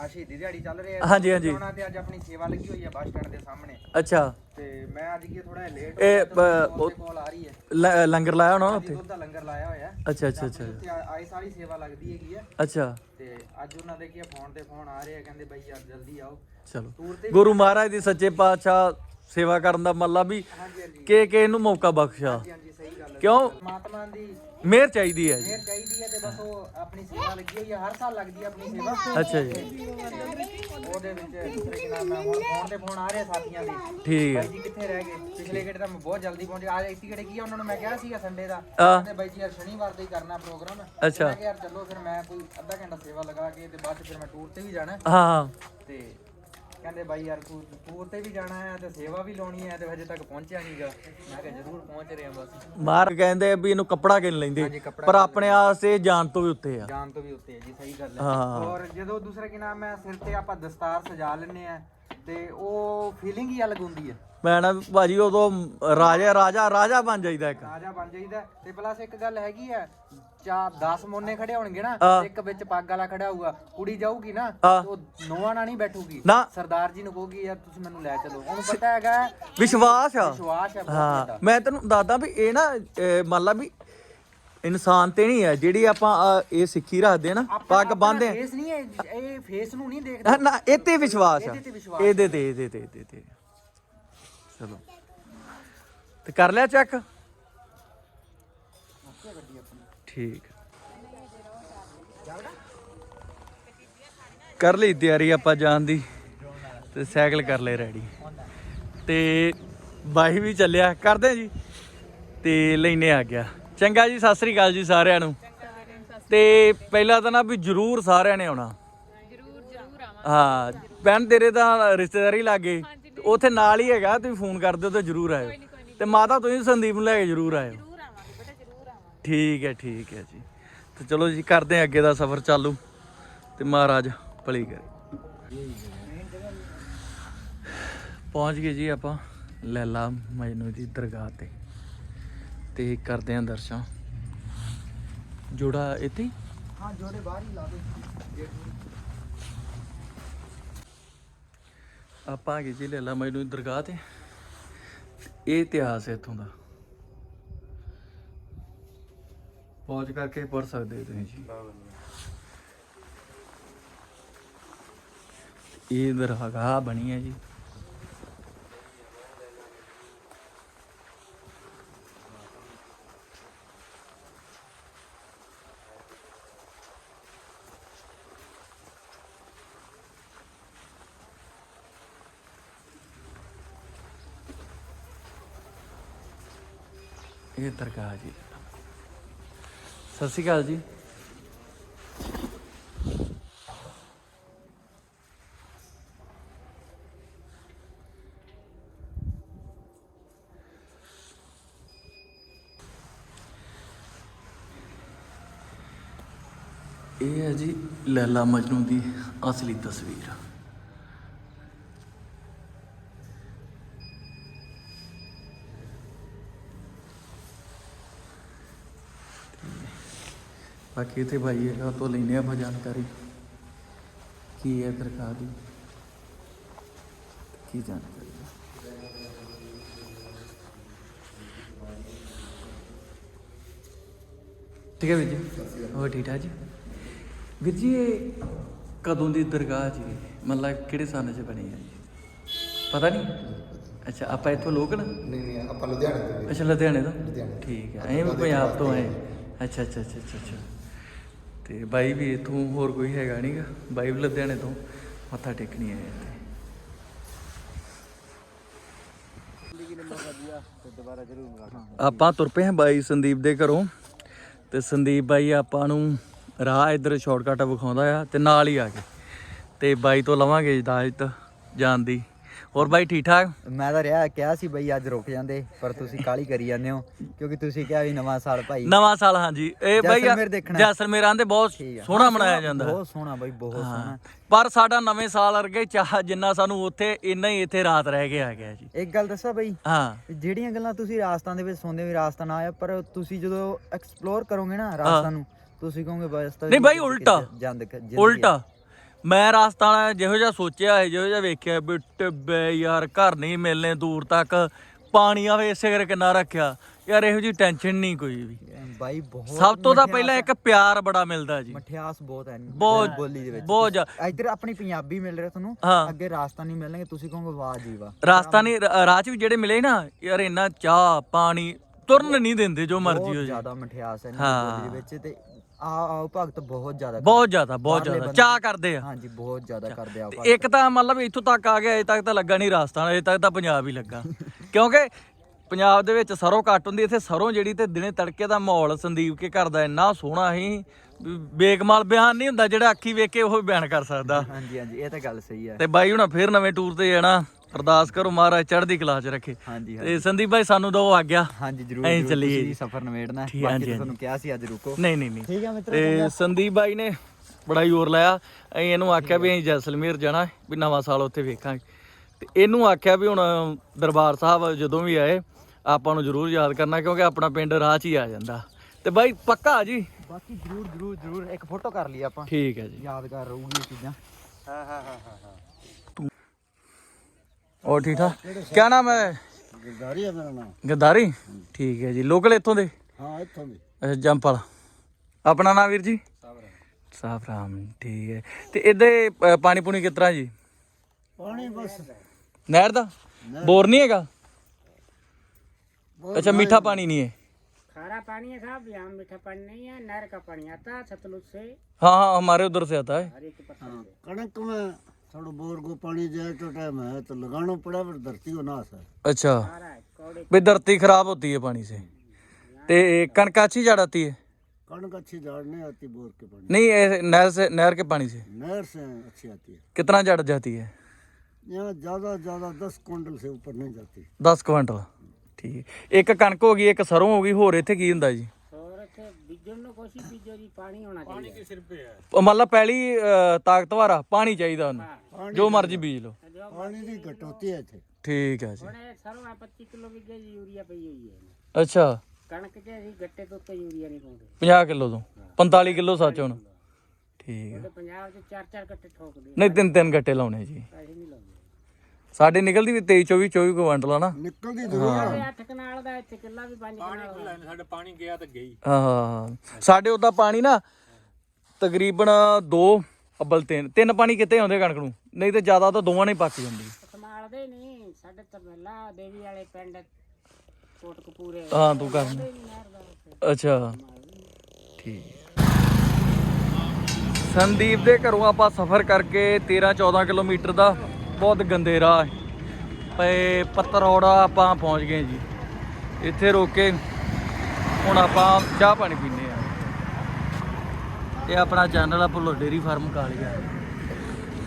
ਆ ਸ਼ਹੀਦੀ ਦਿਹਾੜੀ ਚੱਲ ਰਹੀ ਹੈ। ਹਾਂਜੀ, ਹਾਂਜੀ। ਉਹਨਾਂ ਤੇ ਅੱਜ ਆਪਣੀ ਸੇਵਾ ਲੱਗੀ ਹੋਈ ਹੈ ਬੱਸ ਸਟੈਂਡ ਦੇ ਸਾਹਮਣੇ। ਅੱਛਾ। ਤੇ ਮੈਂ ਅੱਜ ਕੀ ਥੋੜਾ ਲੇਟ ਇਹ ਹੋ ਬ- ਗਿਆ ਕੋਲ ਆ ਰਹੀ ਹੈ। ਲ- ਲੰਗਰ ਲਾਇਆ ਹੋਣਾ ਅੱਜ ਉੱਥੇ ਦੁੱਧ ਦਾ ਲੰਗਰ ਲਾਇਆ ਹੋਇਆ ਅੱਛਾ ਅੱਛਾ ਅੱਛਾ। ਸਾਰੀ ਸੇਵਾ ਲੱਗਦੀ ਹੈਗੀ ਆ ਅੱਛਾ। ਤੇ ਅੱਜ ਉਹਨਾਂ ਦੇ ਕੀ ਫੋਨ ਤੇ ਫੋਨ ਆ ਰਹੇ ਆ ਕਹਿੰਦੇ ਬਈ ਯਾਰ ਜਲਦੀ ਆਓ। ਚਲੋ। ਟੂਰ ਤੇ ਗੁਰੂ ਮਹਾਰਾਜ ਦੀ ਸੱਚੇ ਪਾਤਸ਼ਾਹ ਸੇਵਾ ਕਰਨ ਦਾ ਮਤਲਬ ਵੀ ਕਿ ਕਿ ਇਹਨੂੰ ਮੌਕਾ ਬਖਸ਼ਾ। ਹਾਂਜੀ ਹਾਂਜੀ ਸਹੀ ਗੱਲ ਹੈ। ਕਿਉਂ? ਪਰਮਾਤਮਾ ਦੀ ਮਿਹਰ ਚਾਹੀਦੀ ਹੈ ਜੀ। ਮਿਹਰ ਚਾਹੀਦੀ ਹੈ ਤੇ ਬਸ ਉਹ ਆਪਣੀ ਸੇਵਾ ਲੱਗੀ ਹੋਈ ਹੈ ਹਰ ਸਾਲ ਲੱਗਦੀ ਹੈ ਆਪਣੀ ਸੇਵਾ। ਅੱਛਾ ਜੀ। ਉਹਦੇ ਵਿੱਚ ਕੀ ਨਾਮ ਹੈ ਹੁਣ ਫੋਨ ਤੇ ਫੋਨ ਆ ਰਹੇ ਆ ਸਾਥੀਆਂ ਦੇ। ਠੀਕ ਹੈ। ਬਾਈ ਜੀ ਕਿੱਥੇ ਰਹਿ ਗਏ? ਪਿਛਲੇ ਗੇੜੇ ਤਾਂ ਮੈਂ ਬਹੁਤ ਜਲਦੀ ਪਹੁੰਚ ਗਿਆ। ਅੱਜ ਇਸੀ ਗੇੜੇ ਕੀ ਆ ਉਹਨਾਂ ਨੂੰ ਮੈਂ ਕਿਹਾ ਸੀਗਾ ਸੰਡੇ ਦਾ। ਆ। ਕਹਿੰਦੇ ਬਾਈ ਜੀ ਯਾਰ ਸ਼ਨੀਵਾਰ ਤੇ ਹੀ ਕਰਨਾ ਪ੍ਰੋਗਰਾਮ। ਅੱਛਾ। ਮੈਂ ਕਿਹਾ ਯਾਰ ਚਲੋ ਫਿਰ ਮੈਂ ਕੋਈ ਅੱਧਾ ਘੰਟਾ ਸੇਵਾ ਲਗਾ ਕੇ ਤੇ ਬਾਅਦ ਚ ਫਿਰ ਮੈਂ ਟੂਰ ਤੇ ਵੀ ਜਾਣਾ। ਹੈ। ਹਾਂ। ਤੇ ਕਹਿੰਦੇ ਬਾਈ ਯਾਰ ਤੂੰ ਟੂਰ ਤੇ ਵੀ ਜਾਣਾ ਹੈ ਤੇ ਸੇਵਾ ਵੀ ਲਾਉਣੀ ਹੈ ਤੇ ਹਜੇ ਤੱਕ ਪਹੁੰਚਿਆ ਨਹੀਂਗਾ ਮੈਂ ਕਿਹਾ ਜ਼ਰੂਰ ਪਹੁੰਚ ਰਹੇ ਬਸ। ਮਾਰ ਕਹਿੰਦੇ ਵੀ ਇਹਨੂੰ ਕੱਪੜਾ ਕਿਨ ਲੈਂਦੇ? ਕੱਪੜਾ ਪਰ ਆਪਣੇ ਆਸੇ ਜਾਨ ਤੋਂ ਵੀ ਉੱਤੇ ਆ। ਜਾਨ ਤੋਂ ਵੀ ਉੱਤੇ ਹੈ ਜੀ ਸਹੀ ਗੱਲ ਹੈ। ਹਾਂ। ਔਰ ਜਦੋਂ ਦੂਸਰਾ ਕੀ ਨਾਮ ਹੈ ਸਿਰ ਤੇ ਆਪਾਂ ਦਸਤਾਰ ਸਜਾ ਲੈਂਦੇ ਆ ਤੇ ਉਹ ਫੀਲਿੰਗ ਹੀ ਅਲੱਗ ਹੁੰਦੀ ਹੈ। ਮੈਂ ਨਾ ਭਾਜੀ ਉਦੋਂ ਰਾਜਾ ਰਾਜਾ ਰਾਜਾ ਬਣ ਜਾਈਦਾ ਇੱਕ। ਰਾਜਾ ਬਣ ਜਾਈਦਾ ਤੇ ਪਲੱਸ ਇੱਕ ਗੱਲ ਹੈਗੀ ਆ ਚਾ 10 ਮੋਨੇ ਖੜੇ ਹੋਣਗੇ ਨਾ ਹਾਂ। ਇੱਕ ਵਿੱਚ ਪੱਗ ਵਾਲਾ ਖੜਾ ਹੋਊਗਾ ਕੁੜੀ ਜਾਊਗੀ ਨਾ ਹਾਂ। ਤੇ ਉਹ ਨੋਆ ਨਾਲ ਨਹੀਂ ਬੈਠੂਗੀ। ਨਾ। ਸਰਦਾਰ ਜੀ ਨੂੰ ਕਹੂਗੀ ਯਾਰ ਤੁਸੀਂ ਮੈਨੂੰ ਲੈ ਚਲੋ। ਉਹਨੂੰ ਪਤਾ ਹੈਗਾ ਵਿਸ਼ਵਾਸ ਆ। ਵਿਸ਼ਵਾਸ ਹੈ ਬਹੁਤ ਹਾਂ। ਵੱਡਾ। ਮੈਂ ਤੈਨੂੰ ਦੱਸਦਾ ਵੀ ਇਹ ਨਾ ਅਹ, ਮੰਨ ਲਾ ਵੀ ਇਨਸਾਨ ਤੇ ਨਹੀਂ ਹੈ ਜਿਹੜੀ ਆਪਾਂ ਇਹ ਸਿੱਖੀ ਰੱਖਦੇ ਆ ਨਾ ਪੱਗ ਬੰਨਦੇ ਆ। ਫੇਸ ਨਹੀਂ ਹੈ ਇਹ ਫੇਸ ਨੂੰ ਨਹੀਂ ਦੇਖਦਾ। ਨਾ ਇਹ ਤੇ ਵਿਸ਼ਵਾਸ ਆ। ਇਹਦੇ ਤੇ ਵਿਸ਼ਵਾਸ ਇਹਦੇ ਤੇ ਇਹਦੇ ਤੇ ਇਹਦੇ ਤੇ। ਚਲੋ। ਤੇ ਕਰ ਲਿਆ ਚੈੱਕ ਠੀਕ। ਕਰ ਲਈ ਤਿਆਰੀ ਆਪਾਂ ਜਾਣ ਦੀ ਤੇ ਸਾਈਕਲ ਕਰ ਲੈ ਰੈਡੀ। ਤੇ ਬਾਈ ਵੀ ਚੱਲਿਆ ਕਰਦੇ ਆ ਜੀ? ਤੇ ਲੈਨੇ ਆ ਗਿਆ। ਚੰਗਾ ਜੀ, ਸਤਿ ਸ੍ਰੀ ਅਕਾਲ ਜੀ ਸਾਰਿਆਂ ਨੂੰ। ਤੇ ਪਹਿਲਾਂ ਤਾਂ ਨਾ ਵੀ ਜਰੂਰ ਸਾਰਿਆਂ ਨੇ ਆਉਣਾ। ਜਰੂਰ ਜਰੂਰ ਆਵਾਂ ਹਾਂ, ਭੈਣ ਤੇਰੇ ਤਾਂ ਰਿਸ਼ਤੇਦਾਰੀ ਲੱਗੇ ਉੱਥੇ ਨਾਲ ਹੀ ਹੈਗਾ, ਤੁਸੀਂ ਫੋਨ ਕਰ ਦਿਓ ਤੇ ਜਰੂਰ ਆਇਓ। ਤੇ ਮਾਤਾ, ਤੁਸੀਂ ਸੰਦੀਪ ਨੂੰ ਲੈ ਕੇ ਜਰੂਰ ਆਇਓ। ਜਰੂਰ ਆਵਾਂਗੇ ਬੇਟਾ ਜਰੂਰ ਆਵਾਂਗੇ ਠੀਕ ਹੈ ਠੀਕ ਹੈ ਜੀ। ਤੇ ਚਲੋ ਜੀ, ਕਰਦੇ ਹਾਂ ਅੱਗੇ ਦਾ ਸਫ਼ਰ ਚਾਲੂ। ਤੇ ਮਹਾਰਾਜ ਭਲੀ ਕਰੇ। ਪਹੁੰਚ ਗਏ ਜੀ ਆਪਾਂ ਲੈਲਾ ਮਜਨੂ ਦੀ ਦਰਗਾਹ ਤੇ। ਤੇ ਕਰਦੇ ਹਾਂ ਦਰਸ਼ਨ। ਜੋੜਾ ਇੱਥੇ ਹੀ? ਹਾਂ ਜੋੜੇ ਬਾਹਰ ਹੀ ਲਾ ਦੇ। ਆਪਾਂ ਆ ਗਏ ਜੀ ਲੈਲਾ ਮਜਨੂ ਦੀ ਦਰਗਾਹ ਤੇ। ਇਹ ਇਤਿਹਾਸ ਹੈ ਇੱਥੋਂ ਦਾ। ਪਹੁੰਚ ਕਰਕੇ ਪੜ ਸਕਦੇ ਹੋ ਤੁਸੀਂ ਜੀ। ਇਹ ਦਰਗਾਹ ਬਣੀ ਹੈ ਜੀ। ਦਰਗਾਹ ਜੀ। ਸਤਿ ਸ਼੍ਰੀ ਅਕਾਲ ਜੀ। ਇਹ ਹੈ ਜੀ ਲੈਲਾ ਮਜਨੂ ਦੀ ਅਸਲੀ ਤਸਵੀਰ। ਬਾਕੀ ਇੱਥੇ ਭਾਈ ਹੈਗਾ ਤੋਂ ਲੈਂਦੇ ਆਪਾਂ ਜਾਣਕਾਰੀ। ਕੀ ਹੈ ਦਰਗਾਹ ਦੀ? ਕੀ ਜਾਣਕਾਰੀ? ਠੀਕ ਹੈ ਵੀਰ ਜੀ? ਹੋਰ ਠੀਕ ਠਾਕ ਜੀ? ਵੀਰ ਜੀ ਇਹ ਕਦੋਂ ਦੀ ਦਰਗਾਹ ਜੀ? ਮਤਲਬ ਕਿਹੜੇ ਸਾਲ 'ਚ ਬਣੀ ਹੈ ਪਤਾ ਨਹੀਂ? ਅੱਛਾ ਆਪਾਂ ਇੱਥੋਂ ਲੋਕਲ ਨਹੀਂ ਨਹੀਂ ਆਪਾਂ ਲੁਧਿਆਣੇ ਤੋਂ। ਅੱਛਾ ਲੁਧਿਆਣੇ ਤੋਂ। ਠੀਕ ਹੈ ਐਂ ਵੀ ਪੰਜਾਬ ਤੋਂ ਆਏ ਅੱਛਾ ਅੱਛਾ ਅੱਛਾ ਅੱਛਾ। ਤੇ ਬਾਈ ਵੀ ਇਥੋਂ ਹੋਰ ਕੋਈ ਹੈਗਾ ਨਹੀਂਗਾ ਬਾਈ ਵੀ ਲੁਧਿਆਣੇ ਤੋਂ। ਮੱਥਾ ਟੇਕਣੀ ਆਇਆ ਇੱਥੇ। ਆਪਾਂ ਤੁਰ ਪਏ ਹਾਂ ਬਾਈ ਸੰਦੀਪ ਦੇ ਘਰੋਂ। ਤੇ ਸੰਦੀਪ ਬਾਈ ਆਪਾਂ ਨੂੰ ਰਾਹ ਇੱਧਰ ਸ਼ਾਰਟਕਟ ਵਿਖਾਉਂਦਾ ਆ ਤੇ ਨਾਲ ਹੀ ਆ ਕੇ। ਤੇ ਬਾਈ ਤੋਂ ਲਵਾਂਗੇ ਇਜਾਜ਼ਤ ਜਾਣ ਦੀ। ਹੋਰ ਬਾਈ ਠੀਕ ਠਾਕ? ਮੈਂ ਤਾਂ ਰਿਹਾ ਕਿਹਾ ਸੀ ਬਈ ਅੱਜ ਰੁਕ ਜਾਂਦੇ ਪਰ ਤੁਸੀਂ ਕਾਲੀ ਕਰੀ ਜਾਂਦੇ ਹੋ ਕਿਉਂਕਿ ਤੁਸੀਂ ਕਿਹਾ ਵੀ ਨਵਾਂ ਸਾਲ ਭਾਈ। ਨਵਾਂ ਸਾਲ ਹਾਂਜੀ। ਇਹ ਬਾਈ ਜੈਸਲਮੇਰ ਦੇਖਣਾ। ਜੈਸਲਮੇਰ ਆਂਦੇ ਬਹੁਤ। ਸੋਹਣਾ ਮਨਾਇਆ ਜਾਂਦਾ। ਬਹੁਤ ਸੋਹਣਾ ਬਈ ਬਹੁਤ ਸੋਹਣਾ। ਪਰ ਸਾਡਾ ਨਵੇਂ ਸਾਲ ਵਰਗੇ ਚਾਹ ਜਿੰਨਾ ਸਾਨੂੰ ਉੱਥੇ ਇੰਨਾ ਹੀ ਇੱਥੇ ਰਾਤ ਰਹਿ ਕੇ ਆ ਗਿਆ ਜੀ। ਇੱਕ ਗੱਲ ਦੱਸਾਂ ਬਈ ਹਾਂ। ਜਿਹੜੀਆਂ ਗੱਲਾਂ ਤੁਸੀਂ ਰਾਜਸਥਾਨ ਦੇ ਵਿੱਚ ਸੁਣਦੇ ਹੋ ਵੀ ਰਾਜਸਥਾਨ ਆਇਆ ਪਰ ਤੁਸੀਂ ਜਦੋਂ ਐਕਸਪਲੋਰ ਕਰੋਗੇ ਨਾ ਰਾਜਸਥਾਨ ਨੂੰ ਤੁਸੀਂ ਕਹੋਗੇ ਬਸ ਤਾਂ ਨਹੀਂ ਬਾਈ, ਉਲਟਾ। ਉਲਟਾ। ਮੈਂ ਰਾਸਤਾ ਜਿਹੋ ਜਿਹਾ ਸੋਚਿਆ ਹੈ ਜਿਹੋ ਜਿਹਾ ਵੇਖਿਆ ਵੀ ਟਿੱਬੇ ਯਾਰ ਘਰ ਨਹੀਂ ਮਿਲਨੇ ਦੂਰ ਤੱਕ। ਪਾਣੀ ਆਵੇ ਇਸੇ ਕਰਕੇ ਨਾ ਰੱਖਿਆ। ਯਾਰ ਇਹੋ ਜੀ ਟੈਨਸ਼ਨ ਨਹੀਂ ਕੋਈ ਵੀ। ਬਾਈ ਬਹੁਤ ਸਭ ਤੋਂ ਤਾਂ ਪਹਿਲਾਂ ਇੱਕ ਪਿਆਰ ਬੜਾ ਮਿਲਦਾ ਜੀ। ਮਠਿਆਸ ਬਹੁਤ ਹੈ ਬਹੁਤ- ਬੋਲੀ ਦੇ ਵਿੱਚ। ਬਹੁਤ ਇੱਧਰ ਆਪਣੀ ਪੰਜਾਬੀ ਮਿਲ ਰਿਹਾ ਤੁਹਾਨੂੰ। ਅੱਗੇ ਰਾਜਸਥਾਨੀ ਮਿਲਣਗੇ ਤੁਸੀਂ ਕਹੋਗੇ ਵਾਹ ਜੀ ਵਾਹ। ਰਾਜਸਥਾਨੀ ਰ- ਰਾਹ 'ਚ ਵੀ ਜਿਹੜੇ ਮਿਲੇ ਨਾ ਯਾਰ ਇੰਨਾ ਚਾਹ ਪਾਣੀ ਤੁਰਨ ਨਹੀਂ ਦਿੰਦੇ ਜੋ ਮਰਜ਼ੀ ਹੋ ਬਹੁਤ ਜਾਏ ਜ਼ਿਆਦਾ ਮਠਿਆਸ ਹੈ। ਬੋਲੀ ਦੇ ਵਿੱਚ ਤੇ ਆ ਆਓ ਭਗਤ ਬਹੁਤ ਜ਼ਿਆਦਾ ਬਹੁਤ ਜ਼ਿਆਦਾ ਬਹੁਤ ਬਾਹਰਲੇ ਜ਼ਿਆਦਾ। ਬੰਦੇ- ਚਾਹ ਕਰਦੇ ਆ। ਹਾਂਜੀ ਬਹੁਤ ਜ਼ਿਆਦਾ ਕਰਦੇ ਆ ਤੇ ਭਗਤ। ਇੱਕ ਤਾਂ ਮਤਲਬ ਇੱਥੋਂ ਤੱਕ ਆ ਗਿਆ ਅਜੇ ਤੱਕ ਤਾਂ ਲੱਗਾ ਨਹੀਂ ਰਾਜਸਥਾਨ ਅਜੇ ਤੱਕ ਤਾਂ ਪੰਜਾਬ ਹੀ ਲੱਗਾ। ਕਿਉਂਕਿ ਪੰਜਾਬ ਦੇ ਵਿੱਚ ਸਰੋਂ ਘੱਟ ਹੁੰਦੀ ਇੱਥੇ ਸਰੋਂ ਜਿਹੜੀ ਤੇ ਦਿਨੇ ਤੜਕੇ ਦਾ ਮਾਹੌਲ ਸੰਦੀਪ ਕੇ ਘਰ ਦਾ ਇੰਨਾ ਸੋਹਣਾ ਸੀ ਵੀ ਬੇਕਮਾਲ ਬਿਆਨ ਨਹੀਂ ਹੁੰਦਾ ਜਿਹੜਾ ਅੱਖੀ ਵੇਖ ਕੇ ਉਹ ਬਿਆਨ ਕਰ ਸਕਦਾ। ਹਾਂਜੀ ਹਾਂਜੀ ਇਹ ਤਾਂ ਗੱਲ ਸਹੀ ਹੈ ਤੇ ਬਾਈ ਹੁਣ ਫੇਰ ਨਵੇਂ ਟੂਰ ਤੇ ਜਾਣਾ। ਅਰਦਾਸ ਕਰੋ ਮਹਾਰਾਜ ਚੜ੍ਹਦੀ ਕਲਾ 'ਚ ਰੱਖੇ। ਹਾਂਜੀ ਤੇ ਸੰਦੀਪ ਬਾਈ ਸਾਨੂੰ ਦੋ ਆ ਗਿਆ। ਹਾਂਜੀ ਜਰੂਰ ਐਂ ਜਰੂਰ ਚੱਲੀਏ ਤੁਸੀਂ ਜੀ। ਸਫ਼ਰ ਨਵੇੜਨਾ ਠੀਕ, ਬਾਕੀ ਤਾਂ। ਤੁਹਾਨੂੰ ਕਿਹਾ ਸੀ ਅੱਜ ਰੁਕੋ। ਨਹੀਂ ਨਹੀਂ ਨਹੀਂ। ਠੀਕ ਹੈ ਮਿੱਤਰੋ ਤੇ ਸੰਦੀਪ ਬਾਈ ਨੇ ਬੜਾ ਜ਼ੋਰ ਲਾਇਆ। ਅਸੀਂ ਇਹਨੂੰ ਆਖਿਆ ਵੀ ਅਸੀਂ ਜੈਸਲਮੇਰ ਜਾਣਾ ਹੈ, ਵੀ ਨਵਾਂ ਸਾਲ ਉੱਥੇ ਵੇਖਾਂਗੇ। ਤੇ ਇਹਨੂੰ ਆਖਿਆ ਵੀ ਹੁਣ ਦਰਬਾਰ ਸਾਹਿਬ ਜਦੋਂ ਵੀ ਆਏ ਆਪਾਂ ਨੂੰ ਜ਼ਰੂਰ ਯਾਦ ਕਰਨਾ ਕਿਉਂਕਿ ਆਪਣਾ ਪਿੰਡ ਰਾਹ 'ਚ ਹੀ ਆ ਜਾਂਦਾ। ਤੇ ਬਾਈ ਪੱਕਾ ਜੀ? ਬਾਕੀ ਜਰੂਰ ਜਰੂਰ ਜਰੂਰ। ਇੱਕ ਫੋਟੋ ਕਰ ਲਈ ਆਪਾਂ। ਠੀਕ ਹੈ ਜੀ। ਯਾਦਗਾਰ ਰਹੂਗੀ ਇਹ ਚੀਜ਼ਾਂ। ਹੋਰ ਠੀਕ ਠਾਕ ਕੀ ਨਾਮ ਹੈ ਗਰਦਾਰੀ ਹੈ ਮੇਰਾ ਨਾਮ ਗਦਾਰੀ ਠੀਕ ਹੈ ਜੀ ਲੋਕਲ ਇੱਥੋਂ ਦੇ ਹਾਂ ਇੱਥੋਂ ਦੀ ਅੱਛਾ ਜੰਪਲ ਆਪਣਾ ਨਾਮ ਵੀਰ ਜੀ ਸਾਫ ਰਾਮ ਠੀਕ ਹੈ ਤੇ ਇਹਦੇ ਪਾਣੀ ਪੂਣੀ ਕਿਸ ਤਰ੍ਹਾਂ ਜੀ ਪਾਣੀ ਬਸ ਨਹਿਰ ਦਾ ਬੋਰ ਨਹੀਂ ਹੈਗਾ अच्छा मीठा पानी नहीं है खारा पानी है साहब यहाँ मीठा पानी नहीं है नहर का पानी आता है सतलुज से हाँ हाँ हमारे उधर से आता है हर एक पत्थर से ਕਣਕ ਮੈਂ थोड़ा बोर को पानी जाए तो टाइम है तो लगाना पड़ा पर धरती को नाश है अच्छा सारा है कौड़े भी धरती खराब होती है पानी से ते कणक अच्छी जड़ आती है कणक अच्छी झाड़ नहीं आती बोर के पानी नहीं ये नहर से नहर के पानी से नहर से अच्छी आती है कितना जड़ जाती है यहाँ ज्यादा ज्यादा दस कुंटल से ऊपर नहीं जाती 10 ਕੁਇੰਟਲ ਠੀਕ ਇੱਕ ਕਣਕ ਹੋ ਗਈ ਇੱਕ ਸਰੋਂ ਹੋ ਗਈ ਹੋਰ ਇੱਥੇ ਕੀ ਹੁੰਦਾ ਜੀ और थे बीजों ने कोशिश बीजो जी पानी होना चाहिए ਉਹ ਮਤਲਬ ਪਹਿਲੀ ਅਹ, ਤਾਕਤਵਰ ਆ ਪਾਣੀ ਚਾਹੀਦਾ ਉਹਨੂੰ ਜੋ ਮਰਜ਼ੀ ਬੀਜ ਲਓ पानी की घटोती है थे ਠੀਕ ਹੈ ਜੀ ਹੁਣ ਇਹ ਸਰੋਂ ਆ 25 ਕਿਲੋ ਵੀ ਜੀ ਯੂਰੀਆ ਪਈ ਹੋਈ ਹੈ ਅੱਛਾ ਕਣਕ ਤੇ ਅਸੀਂ ਗੱਟੇ ਤੋਂ ਉੱਤੇ ਯੂਰੀਆ ਨਹੀਂ ਪਾਉਂਦੇ 50 ਕਿਲੋ ਤੋਂ 45 ਕਿਲੋ ਸੱਚ ਹੁਣ ਠੀਕ ਹੈ ਤੇ ਪੰਜਾਬ 'ਚ ਚਾਰ ਚਾਰ ਗੱਟੇ ਠੋਕਦੇ ਨਹੀਂ ਤਿੰਨ ਤਿੰਨ ਗੱਟੇ ਲਾਉਣੇ ਜੀ ਪੈਸੇ ਨਹੀਂ ਲਾਉਂਦੇ ਸਾਡੇ ਨਿਕਲਦੀ ਵੀ 23 24 24 ਕੁਇੰਟਲ ਹਨਾ? ਨਿਕਲਦੀ ਜ਼ਰੂਰ ਆ। ਤੇ ਕਨਾਲ ਦਾ ਇੱਥੇ ਕਿੱਲਾ ਵੀ ਪੰਜ ਕਨਾਲ ਦਾ। ਸਾਡਾ ਪਾਣੀ ਗਿਆ ਤਾਂ ਗਈ। ਹਾਂ ਸਾਡੇ ਉਦਾਂ ਪਾਣੀ ਨਾ ਤਕਰੀਬਨ ਦੋ ਅੱਬਲ ਤਿੰਨ ਤਿੰਨ ਪਾਣੀ ਕਿਤੇ ਆਉਂਦੇ ਕਣਕ ਨੂੰ। ਨਹੀਂ ਤੇ ਜ਼ਿਆਦਾ ਤਾਂ ਦੋਵਾਂ ਨੇ ਪੱਕ ਜਾਂਦੀ। ਕਮਾਲ ਦੇ ਨਹੀਂ ਸਾਡੇ ਤਬੱਲਾ ਦੇਵੀ ਵਾਲੇ ਪਿੰਡ ਕੋਟਕਪੂਰੇ। ਹਾਂ ਤੂੰ ਕਰ। ਅੱਛਾ। ਠੀਕ। ਸੰਦੀਪ ਦੇ ਘਰੋਂ ਆਪਾਂ ਸਫ਼ਰ ਕਰਕੇ 13 14 ਕਿਲੋਮੀਟਰ ਦਾ ਬਹੁਤ ਗੰਦੇ ਰਾਹ ਹੈ। ਪਏ ਪੱਤਰੌੜਾ ਆਪਾਂ ਪਹੁੰਚ ਗਏ ਜੀ ਇੱਥੇ ਰੋਕ ਕੇ ਹੁਣ ਆਪਾਂ ਚਾਹ ਪਾਣੀ ਪੀਂਦੇ ਆ ਇਹ ਆਪਣਾ ਚੈਨਲ ਆ ਭੁੱਲੋ ਡੇਰੀ ਫਾਰਮ ਕਾਲੀਆ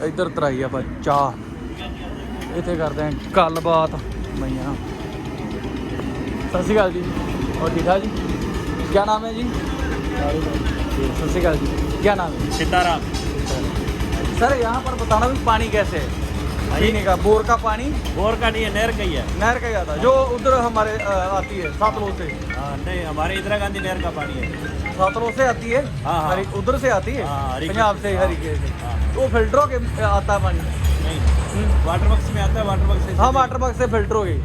ਇੱਧਰ ਤਰਾਈ ਆਪਾਂ ਚਾਹ ਇੱਥੇ ਕਰਦੇ ਆਂ ਗੱਲਬਾਤ ਮਈਆਂ सत श्रीकाल जी और ठीक ठाक जी क्या नाम है जी सत श्रीकाल जी क्या नाम है सीताराम सर यहाँ पर बताना भी पानी कैसे है पीने का बोर का पानी बोर का नहीं है नहर का ही है नहर का ही आता है जो उधर हमारे अ, आती है सातलों से हाँ, नहीं हमारे इंदिरा गांधी नहर का पानी है सातलों से आती है हाँ, हाँ। हरी उधर से आती है हाँ, हरीके पंजाब से हाँ, हरीके से हाँ। तो फिल्टरों के आता है पानी नहीं वाटर बॉक्स में आता है वाटर बॉक्स से हाँ वाटर बग से फिल्टर हो गई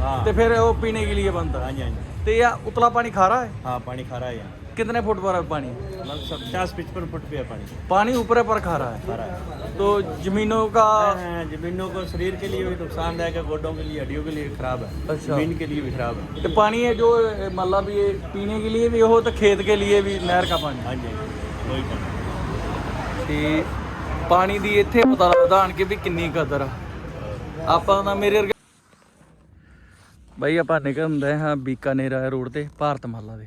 हाँ तो फिर वो पीने के लिए बनता हाँ है जी हाँ जी तो यह उतला पानी खारा है हाँ पानी खा रहा है यहाँ कितने फुट पर है पानी लगभग सब पचास पचपन फुट पे है पानी पानी ऊपर पर खारा है खा रहा है तो जमीनों का हाँ, जमीनों को शरीर के लिए भी नुकसानदायक है गोडों के लिए हड्डियों के लिए खराब है अच्छा। जमीन के लिए भी खराब है तो पानी है जो मतलब ये पीने के लिए भी हो तो खेत के लिए भी नहर का पानी हाँ जी हाँ जी वही पानी ਤੇ ਪਾਣੀ ਦੀ ਇੱਥੇ ਪਤਾ ਲੱਗਦਾ ਆਣ ਕੇ ਵੀ ਕਿੰਨੀ ਕਦਰ ਆ ਆਪਾਂ ਨਾ ਮੇਰੇ ਵਰਗੇ ਬਾਈ ਆਪਾਂ ਨਿਕਲਦੇ ਹਾਂ ਬੀਕਾਨੇਰ ਰੋਡ ਤੇ ਭਾਰਤ ਮਾਲਾ ਦੇ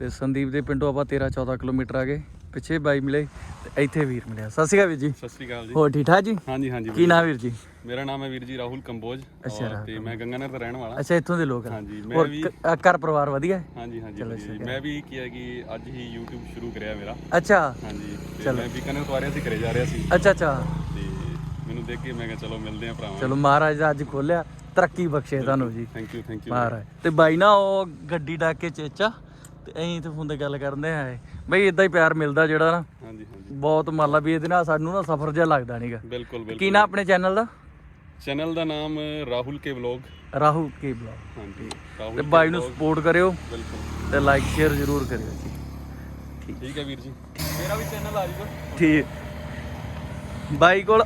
ਤੇ ਸੰਦੀਪ ਦੇ ਪਿੰਡੋਂ ਆਪਾਂ 13 14 ਕਿਲੋਮੀਟਰ ਆ ਗਏ। ਪਿੱਛੇ ਬਾਈ ਮਿਲੇ ਤੇ ਇੱਥੇ ਵੀਰ ਮਿਲਿਆ। ਸਤਿ ਸ਼੍ਰੀ ਅਕਾਲ ਵੀਰ ਜੀ। ਸਤਿ ਸ੍ਰੀ ਅਕਾਲ ਜੀ। ਹੋਰ ਠੀਕ ਠਾਕ ਜੀ? ਹਾਂਜੀ ਹਾਂਜੀ ਕੀ ਨਾਮ ਵੀਰ ਜੀ? ਮੇਰਾ ਨਾਮ ਹੈ ਵੀਰ ਜੀ ਰਾਹੁਲ ਕੰਬੋਜ ਅੱਛਾ, ਤੇ ਮੈਂ ਗੰਗਾਨਗਰ ਦਾ ਰਹਿਣ ਵਾਲਾ। ਅੱਛਾ ਇੱਥੋਂ ਦੇ ਲੋਕ ਹਾਂਜੀ, ਮੈਂ ਵੀ- ਘਰ ਪਰਿਵਾਰ ਵਧੀਆ ਹੈ? ਹਾਂਜੀ ਹਾਂਜੀ। ਮੈਂ ਵੀ ਕੀ ਹੈ ਕਿ ਅੱਜ ਹੀ YouTube ਸ਼ੁਰੂ ਕਰਿਆ ਮੇਰਾ। ਅੱਛਾ। ਹਾਂਜੀ ਚਲੋ। ਮੈਂ ਬੀਕਾਨੇਰ ਤੋਂ ਆ ਰਿਹਾ ਸੀ ਘਰੇ ਜਾ ਰਿਹਾ ਸੀ। ਅੱਛਾ ਅੱਛਾ। ਤੇ ਮੈਨੂੰ ਦੇਖ ਕੇ ਮੈਂ ਕਿਹਾ ਚਲੋ ਮਿਲਦੇ ਆ ਭਰਾਵਾਂ ਚਲੋ ਮਹਾਰਾਜ ਦਾ ਅੱਜ ਖੋਲਿਆ ਤਰੱਕੀ ਬਖਸ਼ੇ ਤੁਹਾਨੂੰ ਜੀ। ਥੈਂਕ ਯੂ ਥੈਂਕ ਯੂ ਮਹਾਰਾਜ। ਤੇ ਬਾਈ ਨਾ ਉਹ ਗੱਡੀ ਡਾਕ ਕੇ ਚੇਚਾ ਤੇ ਐਂ ਤੇ ਫੋਨ ਤੇ ਗੱਲ ਕਰਦੇ ਆ ਬਈ ਇਦਾਂ ਹੀ ਪਿਆਰ ਮਿਲਦਾ ਜਿਹੜਾ ਨਾ। ਹਾਂਜੀ ਹਾਂਜੀ। ਬਹੁਤ ਮੰਨ ਲਾ ਵੀ ਇਹਦੇ ਨਾਲ ਸਾਨੂੰ ਨਾ ਸਫ਼ਰ ਜਿਹਾ ਲੱਗਦਾ ਨਹੀਂਗਾ ਬਿਲਕੁਲ ਕੀ ਬਿਲਕੁਲ ਨਾ ਆਪਣੇ ਚੈਨਲ ਦਾ? ਚੈਨਲ ਦਾ ਨਾਮ ਰਾਹੁਲ ਕੇ ਵਲੌਗ। ਰਾਹੂ ਕੇ ਬਲੌਗ ਹਾਂਜੀ ਤੇ ਰਾਹੁਲ ਬਾਈ ਨੂੰ ਸਪੋਰਟ ਕਰਿਓ। ਬਿਲਕੁਲ। ਤੇ ਲਾਈਕ ਸ਼ੇਅਰ ਜ਼ਰੂਰ ਕਰਿਓ ਜੀ। ਠੀਕ। ਹੈ ਵੀਰ ਜੀ। ਮੇਰਾ ਵੀ ਚੈਨਲ ਆ ਜੂਗਾ। ਠੀਕ। ਬਾਈ ਕੋਲ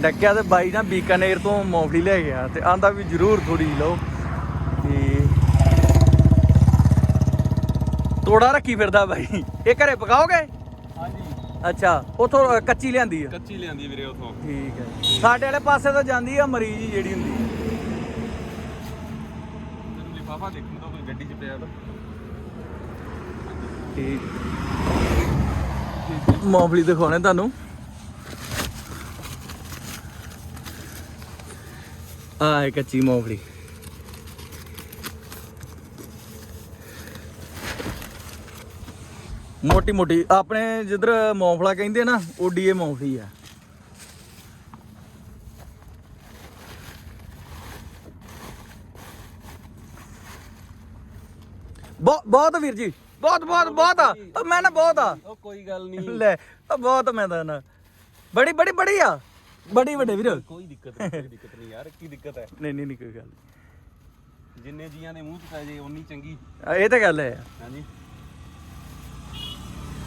ਡੱਕਿਆ ਤੇ ਬਾਈ ਨਾ ਬੀਕਾਨੇਰ ਤੋਂ ਮੌਫਲੀ ਲੈ ਗਿਆ ਤੇ ਆਂਦਾ ਵੀ ਜ਼ਰੂਰ ਥੋੜੀ ਲਓ। ਤੇ ਤੋੜਾ ਰੱਖੀ ਫਿਰਦਾ ਬਾਈ। ਇਹ ਘਰੇ ਪਕਾਓਗੇ? ਹਾਂਜੀ। ਅੱਛਾ ਉਥੋਂ ਕੱਚੀ ਲਿਆਂਦੀ ਆ? ਕੱਚੀ ਲਿਆਂਦੀ ਵੀਰੇ ਉਥੋਂ। ਠੀਕ ਹੈ ਸਾਡੇ ਵਾਲੇ ਪਾਸੇ ਤਾਂ ਜਾਂਦੀ ਆ ਮਰੀਜ਼ ਹੀ ਜਿਹੜੀ ਹੁੰਦੀ ਆ। ਤੈਨੂੰ ਲਿਫਾਫਾ ਦੇਖਣ ਤੋਂ ਕੋਈ ਗੱਡੀ 'ਚ ਪਿਆ ਤਾਂ। ਠੀਕ। ਮੌਫਲੀ ਦਿਖਾਉਣੇ ਤੁਹਾਨੂੰ। ਆ ਹੈ ਕੱਚੀ ਮੌਫਲੀ। ਮੋਟੀ ਮੋਟੀ ਆਪਣੇ ਜਿੱਧਰ ਮੌਫਲਾ ਕਹਿੰਦੇ ਨਾ ਓਡੀ ਇਹ ਮੌਫਲੀ ਆ ਬਹੁਤ ਬਹੁਤ ਵੀਰ ਜੀ ਬਹੁਤ ਬਹੁਤ ਬਹੁਤ ਆ ਉਹ ਮੈਂ ਨਾ ਬਹੁਤ ਆ ਉਹ ਕੋਈ ਗੱਲ ਨਹੀਂ ਲੈ ਉਹ ਬਹੁਤ ਮੈਂ ਤਾਂ ਨਾ ਬੜੀ ਬੜੀ ਬੜੀ ਆ ਬੜੀ ਵੱਡੇ ਵੀਰ ਕੋਈ ਦਿੱਕਤ ਨਹੀਂ ਕੋਈ ਦਿੱਕਤ ਨਹੀਂ ਯਾਰ ਕੀ ਦਿੱਕਤ ਹੈ ਨਹੀਂ ਨਹੀਂ ਨਹੀਂ ਕੋਈ ਗੱਲ ਨੀ। ਜਿੰਨੇ ਜੀਆਂ ਦੇ ਮੂੰਹ 'ਚ ਪੈ ਜੇ ਉਨੀ ਚੰਗੀ ਆ, ਇਹ ਤਾਂ ਗੱਲ ਹੈ ਹਾਂਜੀ ਧੰਨਵਾਦ।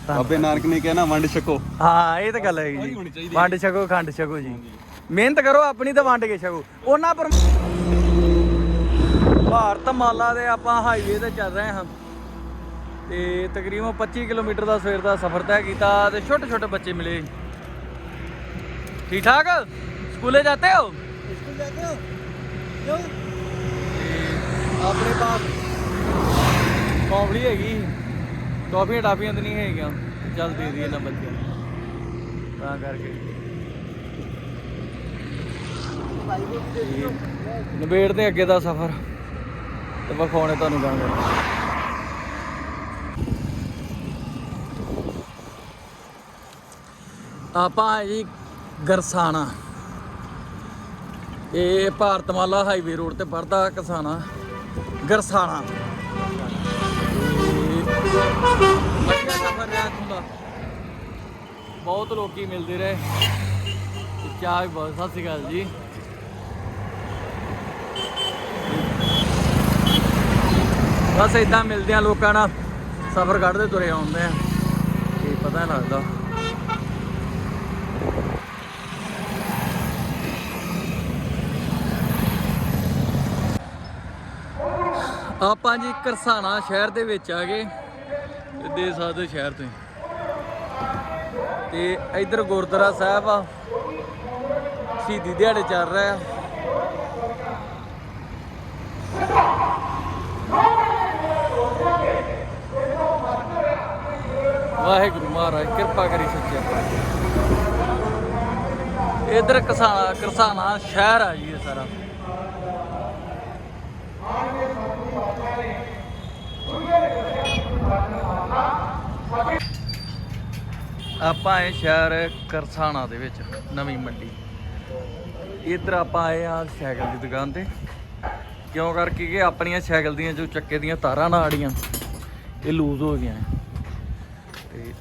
ਬਾਬੇ ਨਾਨਕ ਨੇ ਕਹਿਣਾ ਵੰਡ ਛਕੋ। ਹਾਂ ਇਹ ਤਾਂ ਗੱਲ ਹੈਗੀ ਜੀ। ਵੰਡ ਛਕੋ ਖੰਡ ਛਕੋ ਜੀ। ਮਿਹਨਤ ਕਰੋ ਆਪਣੀ ਤਾਂ ਵੰਡ ਕੇ ਛਕੋ। ਉਹਨਾਂ ਪਰ ਭਾਰਤ ਮਾਲਾ ਦੇ ਆਪਾਂ ਹਾਈਵੇ ਤੇ ਚੱਲ ਰਹੇ ਹਾਂ। ਤੇ ਤਕਰੀਬਨ 25 ਕਿਲੋਮੀਟਰ ਦਾ ਸਵੇਰ ਦਾ ਸਫ਼ਰ ਤੈਅ ਕੀਤਾ ਤੇ ਛੋਟੇ ਛੋਟੇ ਬੱਚੇ ਮਿਲੇ। ਠੀਕ ਠਾਕ ਸਕੂਲੇ ਜਾਂਦੇ ਹੋ? ਸਕੂਲ ਜਾਂਦੇ ਹੋ? ਆਪਣੇ ਪਾਸ ਕੌਮਲੀ ਹੈਗੀ। ਟੌਫੀਆਂ ਟਾਫੀਆਂ ਤਾਂ ਨਹੀਂ ਹੈਗੀਆਂ। ਚੱਲ ਦੇ ਦਈਏ ਨਾ ਬੱਚਿਆਂ ਨੂੰ। ਤਾਂ ਕਰਕੇ। ਨਵੇੜਦੇ ਅੱਗੇ ਦਾ ਸਫ਼ਰ। ਤੇ ਵਿਖਾਉਣੇ ਤੁਹਾਨੂੰ ਗਾਂਗੇ ਆਪਾਂ ਆਏ ਜੀ ਗਰਸਾਣਾ। ਇਹ ਭਾਰਤਮਾਲਾ ਹਾਈਵੇ ਰੋਡ ਤੇ ਪੜਦਾ ਕਿਸਾਨਾ। ਗਰਸਾਣਾ। ਵਧੀਆ ਸਫ਼ਰ ਰਿਹਾ ਇੱਥੋਂ ਦਾ। ਬਹੁਤ ਲੋਕੀ ਮਿਲਦੇ ਰਹੇ। ਤੇ ਬਹੁਤ, ਸਤਿ ਸ਼੍ਰੀ ਅਕਾਲ ਜੀ। ਬਸ ਇਦਾਂ ਮਿਲਦੇ ਆ ਲੋਕਾਂ ਨਾਲ। ਸਫ਼ਰ ਕੱਢਦੇ ਤੁਰੇ ਆਉਂਦੇ ਆ ਇਹ ਪਤਾ ਨਹੀਂ ਲੱਗਦਾ। ਆਪਾਂ ਜੀ ਕਰਸਾਣਾ ਸ਼ਹਿਰ ਦੇ ਵਿੱਚ ਆ ਗਏ। ਤੇ ਦੇ ਸ਼ਹਿਰ ਤੋਂ ਤੇ ਇੱਧਰ ਗੁਰਦੁਆਰਾ ਸਾਹਿਬ ਆ। ਸ਼ਹੀਦੀ ਦਿਹਾੜੇ ਚੱਲ ਰਿਹਾ ਆ। ਵਾਹਿਗੁਰੂ ਮਹਾਰਾਜ, ਕਿਰਪਾ ਕਰੀ ਸੱਚਿਆ ਪਾਤਸ਼ਾਹ ਇੱਧਰ ਕਸਾਣਾ ਕਰਸਾਣਾ ਸ਼ਹਿਰ ਆ ਜੀ ਇਹ ਸਾਰਾ। ਆਪਾਂ ਆਏ ਸ਼ਹਿਰ ਕਰਸਾਣਾ ਦੇ ਵਿੱਚ ਨਵੀਂ ਮੰਡੀ। ਇੱਧਰ ਆਪਾਂ ਆਏ ਆ ਸਾਈਕਲ ਦੀ ਦੁਕਾਨ ਤੇ। ਕਿਉਂ ਕਰਕੇ ਕਿ ਆਪਣੀਆਂ ਸਾਈਕਲ ਦੀਆਂ ਜੋ ਚੱਕੇ ਦੀਆਂ ਤਾਰਾਂ ਨਾ ਆੜੀਆਂ ਇਹ ਲੂਜ਼ ਹੋ ਗਈਆਂ ਤੇ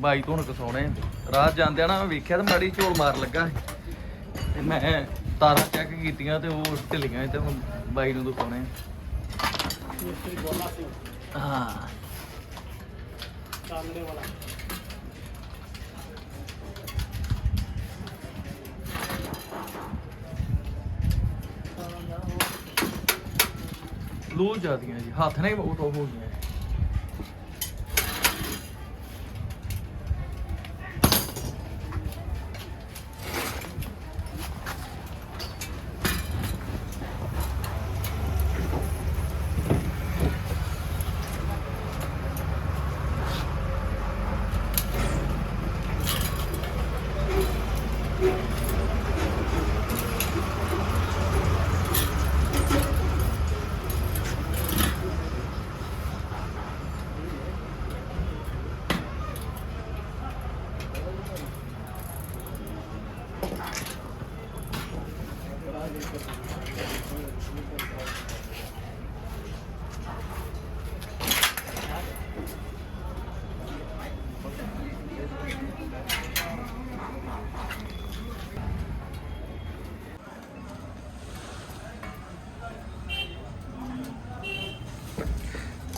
ਬਾਈ ਤੋਂ ਕਸਾਉਣੇ ਰਾਤ ਜਾਂਦੇ ਆ ਨਾ ਮੈਂ ਵੇਖਿਆ ਤੇ ਮਾੜੀ ਝੋਲ ਮਾਰ ਲੱਗਾ ਤੇ ਮੈਂ ਤਾਰਾਂ ਚੈੱਕ ਕੀਤੀਆਂ ਤੇ ਉਹ ਢਿੱਲੀਆਂ ਤੇ ਹੁਣ ਬਾਈ ਨੂੰ ਦਿਖਾਉਣੇ ਆ। ਹਾਂ। ਲੂਜ਼ ਜਾਂਦੀਆਂ ਜੀ ਹੱਥ ਨਾਲ ਹੀ ਬਹੁਤ ਉਹ ਹੋ ਗਈਆਂ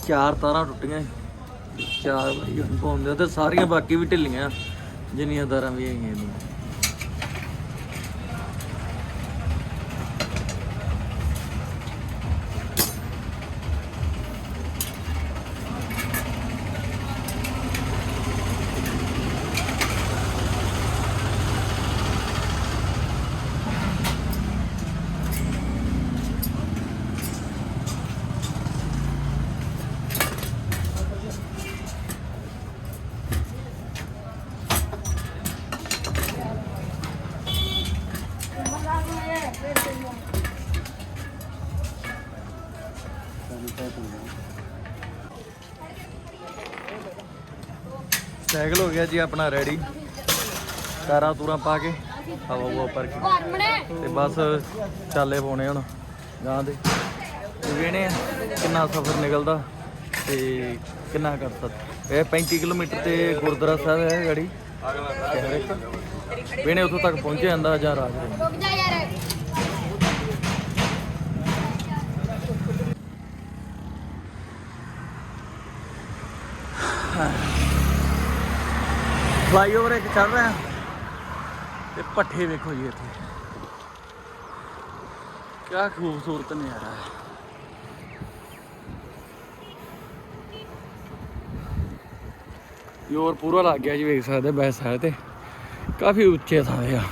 ਚਾਰ ਤਾਰਾਂ ਟੁੱਟੀਆਂ ਚਾਰ ਭਾਈ ਪਾਉਂਦੇ ਆ ਤੇ ਸਾਰੀਆਂ ਬਾਕੀ ਵੀ ਢਿੱਲੀਆਂ, ਜਿੰਨੀਆਂ ਤਾਰਾਂ ਵੀ ਹੈਗੀਆਂ ਇਹਦੀਆਂ ਸਾਈਕਲ ਹੋ ਗਿਆ ਜੀ ਆਪਣਾ ਰੈਡੀ ਤਾਰਾਂ ਤੂਰਾਂ ਪਾ ਕੇ ਹਵਾ ਹਵਾ ਭਰ ਕੇ। ਤੇ ਬਸ ਚਾਲੇ ਪਾਉਣੇ ਹੁਣ ਗਾਂ ਦੇ। ਤੇ ਵੇਣੇ ਆ ਕਿੰਨਾ ਸਫ਼ਰ ਨਿਕਲਦਾ ਤੇ ਕਿੰਨਾ ਕਰ ਸਕਦਾ ਇਹ 35 ਕਿਲੋਮੀਟਰ ਤੇ ਗੁਰਦੁਆਰਾ ਸਾਹਿਬ ਹੈ ਗਾੜੀ। ਵੇਣੇ ਉੱਥੋਂ ਤੱਕ ਪਹੁੰਚ ਜਾਂਦਾ ਜਾਂ ਰਾਜ ਰਹੇ ਫਲਾਈਓਵਰ ਇੱਕ ਚੜ ਰਿਹਾ। ਤੇ ਪੱਠੇ ਵੇਖੋ ਜੀ ਇੱਥੇ। ਕਿਆ ਖੂਬਸੂਰਤ ਨਜ਼ਾਰਾ ਹੈ। ਯੋਰ ਪੂਰਾ ਲੱਗ ਗਿਆ ਜੀ, ਵੇਖ ਸਕਦੇ ਬੈਸ ਸਾਈਡ ਤੇ ਕਾਫੀ ਉੱਚੇ ਥਾਂ ਆ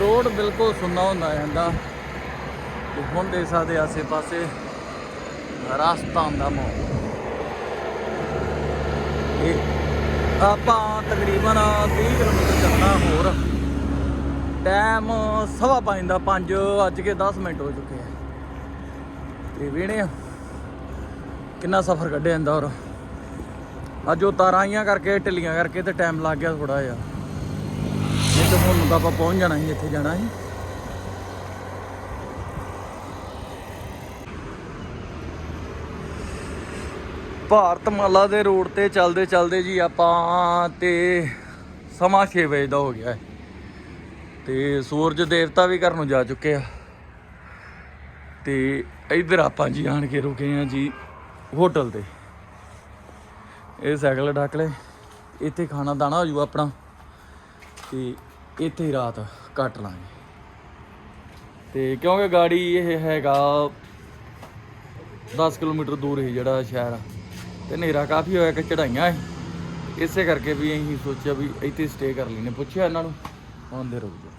ਰੋਡ ਬਿਲਕੁਲ ਸੁੰਨਾ ਹੁੰਦਾ ਜਾਂਦਾ ਤੇ ਹੁਣ ਦੇ ਸਕਦੇ ਆਸੇ ਪਾਸੇ ਰਾਜਸਥਾਨ ਦਾ ਮਾਹੌਲ। ਇਹ ਆਪਾਂ ਤਕਰੀਬਨ 30 ਕਿਲੋਮੀਟਰ ਚੱਲਣਾ ਹੋਰ। ਟਾਈਮ ਸਵਾ ਪੰਜ ਦਾ 5 ਅੱਜ ਕੇ 10 ਮਿੰਟ ਹੋ ਚੁੱਕੇ ਆ। ਤੇ ਵੇਣੇ, ਕਿੰਨਾ ਸਫ਼ਰ ਕੱਢਿਆ ਜਾਂਦਾ ਔਰ ਅੱਜ ਉਹ ਤਾਰਾਂ ਆਈਆਂ ਕਰਕੇ, ਢਿੱਲੀਆਂ ਕਰਕੇ ਤੇ ਟਾਈਮ ਲੱਗ ਗਿਆ ਥੋੜਾ ਜਿਹਾ। ਹੁਣ ਆਪਾਂ ਪਹੁੰਚ ਜਾਣਾ ਸੀ ਇੱਥੇ ਜਾਣਾ ਸੀ ਭਾਰਤ ਮਾਲਾ ਦੇ ਰੋਡ ਤੇ ਚੱਲਦੇ ਚੱਲਦੇ ਜੀ ਆਪਾਂ ਤੇ ਸਮਾਂ 6 ਵਜੇ ਦਾ ਹੋ ਗਿਆ ਤੇ ਸੂਰਜ ਦੇਵਤਾ ਵੀ ਘਰ ਨੂੰ ਜਾ ਚੁੱਕੇ ਆ। ਤੇ ਇੱਧਰ ਆਪਾਂ ਜੀ ਆਣ ਕੇ ਰੁਕੇ ਆ ਜੀ ਹੋਟਲ ਤੇ। ਇਹ ਸਾਈਕਲ ਡਾਕਲੇ ਇੱਥੇ ਖਾਣਾ ਦਾਣਾ ਹੋ ਜੂ ਆਪਣਾ। ਤੇ ਇੱਥੇ ਹੀ ਰਾਤ ਕੱਟ ਲਾਂਗੇ। ਤੇ ਕਿਉਂਕਿ ਗਾੜੀ ਇਹ ਹੈਗਾ 10 ਕਿਲੋਮੀਟਰ ਦੂਰ ਹੀ ਜਿਹੜਾ ਸ਼ਹਿਰ ਆ। ਤੇ ਹਨੇਰਾ ਕਾਫੀ ਹੋਇਆ ਕਿ ਚੜਾਈਆਂ ਹੈ ਇਸੇ ਕਰਕੇ ਵੀ ਅਸੀਂ ਸੋਚਿਆ ਵੀ ਇੱਥੇ ਸਟੇ ਕਰ ਲੈਨੇ ਪੁੱਛਿਆ ਇਹਨਾਂ ਨੂੰ ਆਉਂਦੇ ਰੁਕ ਜਾਓ